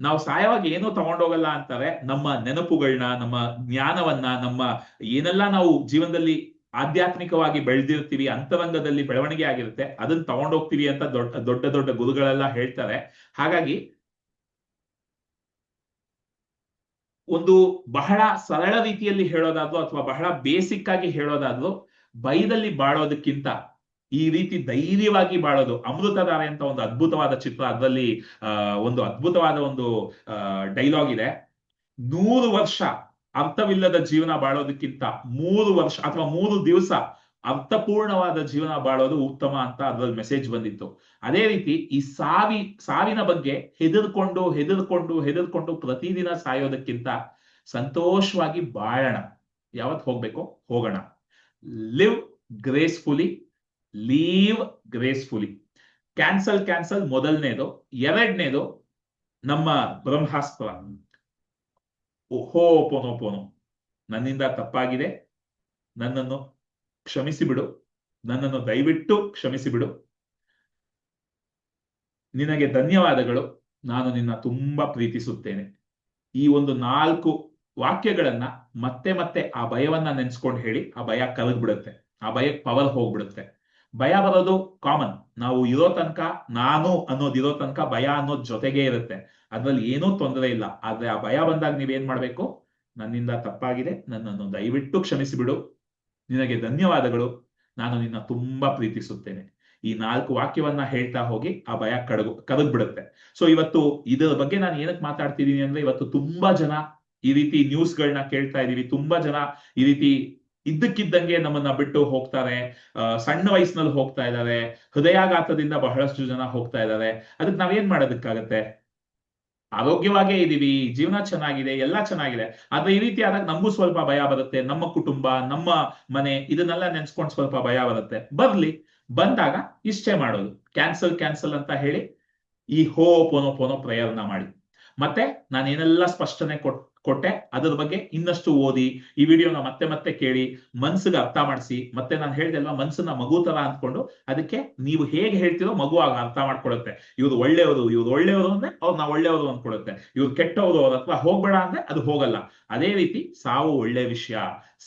ನಾವು ಸಾಯವಾಗಿ ಏನು ತಗೊಂಡೋಗಲ್ಲ ಅಂತಾರೆ. ನಮ್ಮ ನೆನಪುಗಳನ್ನ ನಮ್ಮ ಜ್ಞಾನವನ್ನ, ನಮ್ಮ ಏನೆಲ್ಲ ನಾವು ಜೀವನದಲ್ಲಿ ಆಧ್ಯಾತ್ಮಿಕವಾಗಿ ಬೆಳೆದಿರ್ತೀವಿ ಅಂತರಂಗದಲ್ಲಿ ಬೆಳವಣಿಗೆ ಆಗಿರುತ್ತೆ, ಅದನ್ನ ತಗೊಂಡೋಗ್ತೀವಿ ಅಂತ ದೊಡ್ಡ ದೊಡ್ಡ ದೊಡ್ಡ ಗುರುಗಳೆಲ್ಲ ಹೇಳ್ತಾರೆ. ಹಾಗಾಗಿ ಒಂದು ಬಹಳ ಸರಳ ರೀತಿಯಲ್ಲಿ ಹೇಳೋದಾದ್ರು ಅಥವಾ ಬಹಳ ಬೇಸಿಕ್ ಆಗಿ ಹೇಳೋದಾದ್ರು ಬೈದಲ್ಲಿ ಬಾಳೋದಕ್ಕಿಂತ ಈ ರೀತಿ ಧೈರ್ಯವಾಗಿ ಬಾಳೋದು ಅಮೃತಧಾರೆ ಅಂತ ಒಂದು ಅದ್ಭುತವಾದ ಚಿತ್ರ, ಅದರಲ್ಲಿ ಒಂದು ಅದ್ಭುತವಾದ ಒಂದು ಡೈಲಾಗ್ ಇದೆ. ನೂರು ವರ್ಷ ಅರ್ಥವಿಲ್ಲದ ಜೀವನ ಬಾಳೋದಕ್ಕಿಂತ ಮೂರು ವರ್ಷ ಅಥವಾ ಮೂರು ದಿವಸ ಅರ್ಥಪೂರ್ಣವಾದ ಜೀವನ ಬಾಳೋದು ಉತ್ತಮ ಅಂತ ಅದ್ರಲ್ಲಿ ಮೆಸೇಜ್ ಬಂದಿತ್ತು. ಅದೇ ರೀತಿ ಈ ಸಾವಿ ಸಾವಿನ ಬಗ್ಗೆ ಹೆದರ್ಕೊಂಡು ಹೆದರ್ಕೊಂಡು ಹೆದರ್ಕೊಂಡು ಪ್ರತಿದಿನ ಸಾಯೋದಕ್ಕಿಂತ ಸಂತೋಷವಾಗಿ ಬಾಳೋಣ. ಯಾವತ್ ಹೋಗ್ಬೇಕು? ಹೋಗೋಣ. Live gracefully leave gracefully cancel cancel ಮೊದಲನೇದು. ಎರಡನೇದು ನಮ್ಮ ಬ್ರಹ್ಮಾಸ್ತ್ರ. ಹೋ, ಪೋನೋ ನನ್ನಿಂದ ತಪ್ಪಾಗಿದೆ. ನನ್ನನ್ನು ಕ್ಷಮಿಸಿ ಬಿಡು. ನನ್ನನ್ನು ದಯವಿಟ್ಟು ಕ್ಷಮಿಸಿ ಬಿಡು. ನಿನಗೆ ಧನ್ಯವಾದಗಳು. ನಾನು ನಿನ್ನ ತುಂಬಾ ಪ್ರೀತಿಸುತ್ತೇನೆ. ಈ ಒಂದು ನಾಲ್ಕು ವಾಕ್ಯಗಳನ್ನ ಮತ್ತೆ ಮತ್ತೆ ಆ ಭಯವನ್ನ ನೆನ್ಸ್ಕೊಂಡು ಹೇಳಿ. ಆ ಭಯ ಕಲಗ್ಬಿಡುತ್ತೆ ಆ ಭಯಕ್ಕೆ ಪವರ್ ಹೋಗ್ಬಿಡುತ್ತೆ. ಭಯ ಬರೋದು ಕಾಮನ್ ನಾವು ಇರೋ ತನಕ ನಾನು ಅನ್ನೋದು ಇರೋ ತನಕ ಭಯ ಅನ್ನೋದ್ ಜೊತೆಗೆ ಇರುತ್ತೆ. ಅದ್ರಲ್ಲಿ ಏನೂ ತೊಂದರೆ ಇಲ್ಲ. ಆದ್ರೆ ಆ ಭಯ ಬಂದಾಗ ನೀವೇನ್ ಮಾಡ್ಬೇಕು? ನನ್ನಿಂದ ತಪ್ಪಾಗಿದೆ. ನನ್ನನ್ನು ದಯವಿಟ್ಟು ಕ್ಷಮಿಸಿಬಿಡು ನಿನಗೆ ಧನ್ಯವಾದಗಳು. ನಾನು ನಿನ್ನ ತುಂಬಾ ಪ್ರೀತಿಸುತ್ತೇನೆ. ಈ ನಾಲ್ಕು ವಾಕ್ಯವನ್ನ ಹೇಳ್ತಾ ಹೋಗಿ ಆ ಭಯ ಕಡಗು ಕರಗ್ ಬಿಡುತ್ತೆ ಸೊ ಇವತ್ತು ಇದರ ಬಗ್ಗೆ ನಾನು ಏನಕ್ಕೆ ಮಾತಾಡ್ತಿದ್ದೀನಿ ಅಂದ್ರೆ ಇವತ್ತು ತುಂಬಾ ಜನ ಈ ರೀತಿ ನ್ಯೂಸ್ಗಳನ್ನ ಕೇಳ್ತಾ ಇದೀವಿ. ತುಂಬಾ ಜನ ಈ ರೀತಿ ಇದ್ದಕ್ಕಿದ್ದಂಗೆ ನಮ್ಮನ್ನ ಬಿಟ್ಟು ಹೋಗ್ತಾರೆ. ಸಣ್ಣ ವಯಸ್ಸಿನಲ್ಲಿ ಹೋಗ್ತಾ ಇದ್ದಾರೆ. ಹೃದಯಾಘಾತದಿಂದ ಬಹಳಷ್ಟು ಜನ ಹೋಗ್ತಾ ಇದ್ದಾರೆ. ಅದಕ್ಕೆ ನಾವೇನ್ ಮಾಡೋದಕ್ಕಾಗತ್ತೆ? ಆರೋಗ್ಯವಾಗೇ ಇದೀವಿ. ಜೀವನ ಚೆನ್ನಾಗಿದೆ. ಎಲ್ಲ ಚೆನ್ನಾಗಿದೆ. ಆದ್ರೆ ಈ ರೀತಿ ಆದಾಗ ನಮಗೂ ಸ್ವಲ್ಪ ಭಯ ಬರುತ್ತೆ. ನಮ್ಮ ಕುಟುಂಬ, ನಮ್ಮ ಮನೆ, ಇದನ್ನೆಲ್ಲ ನೆನ್ಸ್ಕೊಂಡ್ ಸ್ವಲ್ಪ ಭಯ ಬರುತ್ತೆ. ಬರ್ಲಿ. ಬಂದಾಗ ಇಷ್ಟೇ ಮಾಡೋದು. ಕ್ಯಾನ್ಸಲ್ ಕ್ಯಾನ್ಸಲ್ ಅಂತ ಹೇಳಿ ಈ ಹೋ, ಪೋನೋ ಪೋನೋ ಪ್ರಯತ್ನ ಮಾಡಿ. ಮತ್ತೆ ನಾನು ಏನೆಲ್ಲ ಸ್ಪಷ್ಟನೆ ಕೊಟ್ ಕೊಟ್ಟೆ. ಅದ್ರ ಬಗ್ಗೆ ಇನ್ನಷ್ಟು ಓದಿ. ಈ ವಿಡಿಯೋನ ಮತ್ತೆ ಮತ್ತೆ ಕೇಳಿ, ಮನ್ಸಿಗೆ ಅರ್ಥ ಮಾಡಿಸಿ. ಮತ್ತೆ ನಾನು ಹೇಳಿದೆ ಅಲ್ವಾ ಮನ್ಸನ್ನ ಮಗು ತರ ಅಂದ್ಕೊಂಡು ಅದಕ್ಕೆ ನೀವು ಹೇಗೆ ಹೇಳ್ತೀರೋ ಮಗು ಆಗ ಅರ್ಥ ಮಾಡ್ಕೊಳುತ್ತೆ ಇವ್ರು ಒಳ್ಳೆಯವರು ಇವ್ರು ಒಳ್ಳೆಯವರು ಅಂದ್ರೆ ಅವ್ರು ನಾವು ಒಳ್ಳೆಯವರು ಅಂದ್ಕೊಳುತ್ತೆ ಇವ್ರು ಕೆಟ್ಟವರು ಅವ್ರ ಹತ್ರ ಹೋಗ್ಬೇಡ ಅಂದ್ರೆ ಅದು ಹೋಗಲ್ಲ. ಅದೇ ರೀತಿ ಸಾವು ಒಳ್ಳೆ ವಿಷಯ.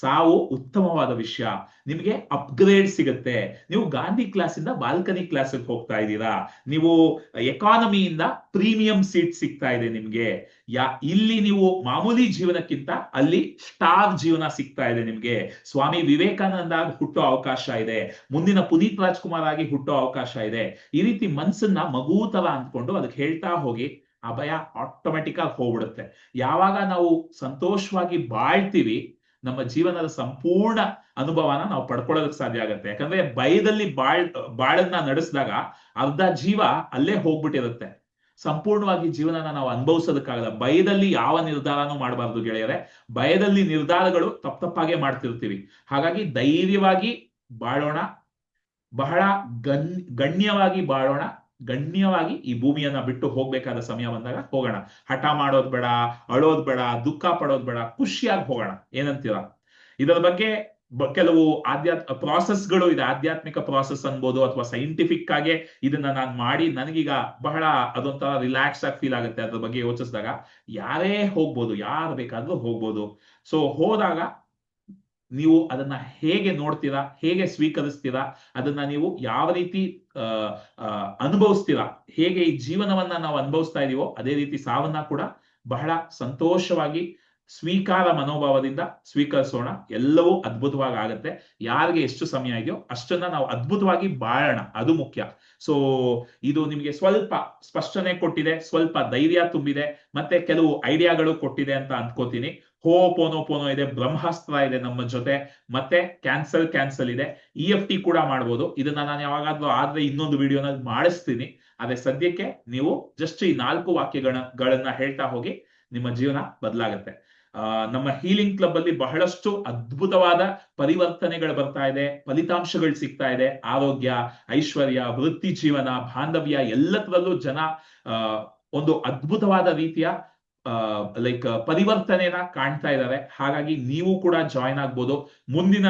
ಸಾವು ಉತ್ತಮವಾದ ವಿಷಯ. ನಿಮಗೆ ಅಪ್ಗ್ರೇಡ್ ಸಿಗುತ್ತೆ. ನೀವು ಗಾಂಧಿ ಕ್ಲಾಸ್ ಇಂದ ಬಾಲ್ಕನಿ ಕ್ಲಾಸ್ ಹೋಗ್ತಾ ಇದ್ದೀರಾ. ನೀವು ಎಕಾನಮಿಯಿಂದ ಪ್ರೀಮಿಯಂ ಸೀಟ್ ಸಿಗ್ತಾ ಇದೆ ನಿಮ್ಗೆ. ಯಾ, ಇಲ್ಲಿ ನೀವು ಮಾಮೂಲಿ ಜೀವನಕ್ಕಿಂತ ಅಲ್ಲಿ ಸ್ಟಾರ್ ಜೀವನ ಸಿಗ್ತಾ ಇದೆ ನಿಮ್ಗೆ. ಸ್ವಾಮಿ ವಿವೇಕಾನಂದ ಹುಟ್ಟೋ ಅವಕಾಶ ಇದೆ. ಮುಂದಿನ ಪುನೀತ್ ರಾಜ್ಕುಮಾರ್ ಆಗಿ ಹುಟ್ಟೋ ಅವಕಾಶ ಇದೆ. ಈ ರೀತಿ ಮನ್ಸನ್ನ ಮಗು ತರ ಅಂದ್ಕೊಂಡು ಅದಕ್ಕೆ ಹೇಳ್ತಾ ಹೋಗಿ ಆ ಭಯ ಆಟೋಮೆಟಿಕ್ ಆಗಿ ಹೋಗ್ಬಿಡುತ್ತೆ. ಯಾವಾಗ ನಾವು ಸಂತೋಷವಾಗಿ ಬಾಳ್ತೀವಿ ನಮ್ಮ ಜೀವನದ ಸಂಪೂರ್ಣ ಅನುಭವನ ನಾವು ಪಡ್ಕೊಳ್ಳೋದಕ್ಕೆ ಸಾಧ್ಯ ಆಗುತ್ತೆ. ಯಾಕಂದ್ರೆ ಭಯದಲ್ಲಿ ಬಾಳ್, ಬಾಳನ್ನ ನಡೆಸಿದಾಗ ಅರ್ಧ ಜೀವ ಅಲ್ಲೇ ಹೋಗ್ಬಿಟ್ಟಿರುತ್ತೆ. ಸಂಪೂರ್ಣವಾಗಿ ಜೀವನನ ನಾವು ಅನುಭವಿಸೋದಕ್ಕಾಗಲ್ಲ. ಭಯದಲ್ಲಿ ಯಾವ ನಿರ್ಧಾರನೂ ಮಾಡಬಾರ್ದು ಗೆಳೆಯರೆ. ಭಯದಲ್ಲಿ ನಿರ್ಧಾರಗಳು ತಪ್ಪ ತಪ್ಪಾಗೆ ಮಾಡ್ತಿರ್ತೀವಿ. ಹಾಗಾಗಿ ಧೈರ್ಯವಾಗಿ ಬಾಳೋಣ. ಬಹಳ ಗಣ್ ಗಣ್ಯವಾಗಿ ಬಾಳೋಣ. ಗಣ್ಯವಾಗಿ ಈ ಭೂಮಿಯನ್ನ ಬಿಟ್ಟು ಹೋಗ್ಬೇಕಾದ ಸಮಯ ಬಂದಾಗ ಹೋಗೋಣ. ಹಠ ಮಾಡೋದ್ ಬೇಡ, ಅಳೋದ್ ಬೇಡ, ದುಃಖ ಪಡೋದ್ ಬೇಡ, ಖುಷಿಯಾಗಿ ಹೋಗೋಣ. ಏನಂತೀರ? ಇದರ ಬಗ್ಗೆ ಕೆಲವು ಆಧ್ಯಾತ್ ಪ್ರಾಸೆಸ್ಗಳು ಇದೆ. ಆಧ್ಯಾತ್ಮಿಕ ಪ್ರಾಸೆಸ್ ಅನ್ಬೋದು ಅಥವಾ ಸೈಂಟಿಫಿಕ್ ಆಗಿ ಇದನ್ನ ನಾನು ಮಾಡಿ ನನಗೀಗ ಬಹಳ ಅದೊಂಥರ ರಿಲ್ಯಾಕ್ಸ್ ಆಗಿ ಫೀಲ್ ಆಗುತ್ತೆ ಅದ್ರ ಬಗ್ಗೆ ಯೋಚಿಸಿದಾಗ. ಯಾರೇ ಹೋಗ್ಬೋದು, ಯಾರು ಬೇಕಾದ್ರೂ ಹೋಗ್ಬೋದು. ಸೊ ಹೋದಾಗ ನೀವು ಅದನ್ನ ಹೇಗೆ ನೋಡ್ತೀರಾ, ಹೇಗೆ ಸ್ವೀಕರಿಸ್ತೀರಾ, ಅದನ್ನ ನೀವು ಯಾವ ರೀತಿ ಅನುಭವಿಸ್ತೀರಾ, ಹೇಗೆ ಈ ಜೀವನವನ್ನ ನಾವು ಅನುಭವಿಸ್ತಾ ಇದೀವೋ ಅದೇ ರೀತಿ ಸಾವನ್ನ ಕೂಡ ಬಹಳ ಸಂತೋಷವಾಗಿ ಸ್ವೀಕಾರ ಮನೋಭಾವದಿಂದ ಸ್ವೀಕರಿಸೋಣ. ಎಲ್ಲವೂ ಅದ್ಭುತವಾಗಿ ಆಗತ್ತೆ. ಯಾರಿಗೆ ಎಷ್ಟು ಸಮಯ ಇದೆಯೋ ಅಷ್ಟನ್ನ ನಾವು ಅದ್ಭುತವಾಗಿ ಬಾಳೋಣ. ಅದು ಮುಖ್ಯ. ಸೊ ಇದು ನಿಮಗೆ ಸ್ವಲ್ಪ ಸ್ಪಷ್ಟನೆ ಕೊಟ್ಟಿದೆ, ಸ್ವಲ್ಪ ಧೈರ್ಯ ತುಂಬಿದೆ, ಮತ್ತೆ ಕೆಲವು ಐಡಿಯಾಗಳು ಕೊಟ್ಟಿದೆ ಅಂತ ಅನ್ಕೋತೀನಿ ಹೋ ಪೋನೋ ಇದೆ ಬ್ರಹ್ಮಾಸ್ತ್ರ ಇದೆ ನಮ್ಮ ಜೊತೆ, ಮತ್ತೆ ಕ್ಯಾನ್ಸಲ್ ಕ್ಯಾನ್ಸಲ್ ಇದೆ. ಇ ಎಫ್ ಟಿ ಕೂಡ ಮಾಡ್ಬೋದು. ಇದನ್ನ ನಾನು ಯಾವಾಗಾದ್ರೂ ಆದ್ರೆ ಇನ್ನೊಂದು ವಿಡಿಯೋನ ಮಾಡಿಸ್ತೀನಿ. ಆದ್ರೆ ಸದ್ಯಕ್ಕೆ ನೀವು ಜಸ್ಟ್ ಈ ನಾಲ್ಕು ವಾಕ್ಯಗಳನ್ನ ಹೇಳ್ತಾ ಹೋಗಿ ನಿಮ್ಮ ಜೀವನ ಬದಲಾಗುತ್ತೆ. ನಮ್ಮ ಹೀಲಿಂಗ್ ಕ್ಲಬ್ ಅಲ್ಲಿ ಬಹಳಷ್ಟು ಅದ್ಭುತವಾದ ಪರಿವರ್ತನೆಗಳು ಬರ್ತಾ ಇದೆ, ಫಲಿತಾಂಶಗಳು ಸಿಗ್ತಾ ಇದೆ. ಆರೋಗ್ಯ, ಐಶ್ವರ್ಯ, ವೃತ್ತಿ ಜೀವನ, ಬಾಂಧವ್ಯ, ಎಲ್ಲದರಲ್ಲೂ ಜನ ಒಂದು ಅದ್ಭುತವಾದ ರೀತಿಯ ಲೈಕ್ ಪರಿವರ್ತನೆನ ಕಾಣ್ತಾ ಇದ್ದಾರೆ ಹಾಗಾಗಿ ನೀವು ಕೂಡ ಜಾಯ್ನ್ ಆಗ್ಬೋದು. ಮುಂದಿನ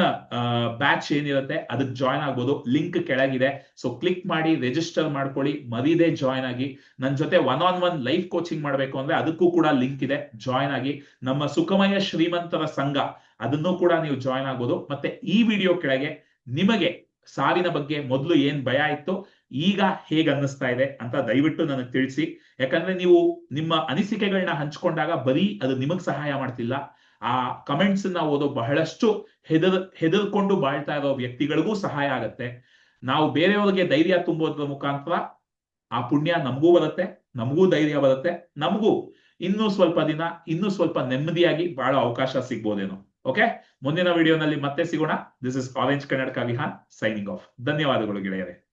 ಬ್ಯಾಚ್ ಏನಿರುತ್ತೆ ಅದಕ್ಕೆ ಜಾಯ್ನ್ ಆಗ್ಬೋದು. ಲಿಂಕ್ ಕೆಳಗಿದೆ. ಸೊ ಕ್ಲಿಕ್ ಮಾಡಿ ರಿಜಿಸ್ಟರ್ ಮಾಡ್ಕೊಳ್ಳಿ. ಮರಿದೇ ಜಾಯ್ನ್ ಆಗಿ. ನನ್ನ ಜೊತೆ one on one life coaching ಮಾಡಬೇಕು ಅಂದ್ರೆ ಅದಕ್ಕೂ ಕೂಡ ಲಿಂಕ್ ಇದೆ. ಜಾಯ್ನ್ ಆಗಿ. ನಮ್ಮ ಸುಖಮಯ ಶ್ರೀಮಂತರ ಸಂಘ, ಅದನ್ನು ಕೂಡ ನೀವು ಜಾಯ್ನ್ ಆಗ್ಬೋದು. ಮತ್ತೆ ಈ ವಿಡಿಯೋ ಕೆಳಗೆ ನಿಮಗೆ ಸಾವಿನ ಬಗ್ಗೆ ಮೊದಲು ಏನ್ ಭಯ ಇತ್ತು ಈಗ ಹೇಗೆ ಅನ್ನಿಸ್ತಾ ಇದೆ ಅಂತ ದಯವಿಟ್ಟು ನನಗೆ ತಿಳಿಸಿ. ಯಾಕಂದ್ರೆ ನೀವು ನಿಮ್ಮ ಅನಿಸಿಕೆಗಳನ್ನ ಹಂಚ್ಕೊಂಡಾಗ ಬರೀ ಅದು ನಿಮಗ್ ಸಹಾಯ ಮಾಡ್ತಿಲ್ಲ. ಆ ಕಮೆಂಟ್ಸ್ನ ಓದೋ ಬಹಳಷ್ಟು ಹೆದರ್, ಹೆದರ್ಕೊಂಡು ಬಾಳ್ತಾ ಇರೋ ವ್ಯಕ್ತಿಗಳಿಗೂ ಸಹಾಯ ಆಗತ್ತೆ. ನಾವು ಬೇರೆಯವ್ರಿಗೆ ಧೈರ್ಯ ತುಂಬೋದ್ರ ಮುಖಾಂತರ ಆ ಪುಣ್ಯ ನಮಗೂ ಬರುತ್ತೆ, ನಮಗೂ ಧೈರ್ಯ ಬರುತ್ತೆ, ನಮಗೂ ಇನ್ನೂ ಸ್ವಲ್ಪ ದಿನ, ಇನ್ನೂ ಸ್ವಲ್ಪ ನೆಮ್ಮದಿಯಾಗಿ ಬಹಳ ಅವಕಾಶ ಸಿಗ್ಬೋದೇನೋ. ಓಕೆ? ಮುಂದಿನ ವಿಡಿಯೋನಲ್ಲಿ ಮತ್ತೆ ಸಿಗೋಣ. ದಿಸ್ ಇಸ್ ಆರೆಂಜ್ ಕನ್ನಡಕ ವಿಹಾನ್ ಸೈನಿಂಗ್ ಆಫ್ ಧನ್ಯವಾದಗಳು ಗೆಳೆಯರೆ.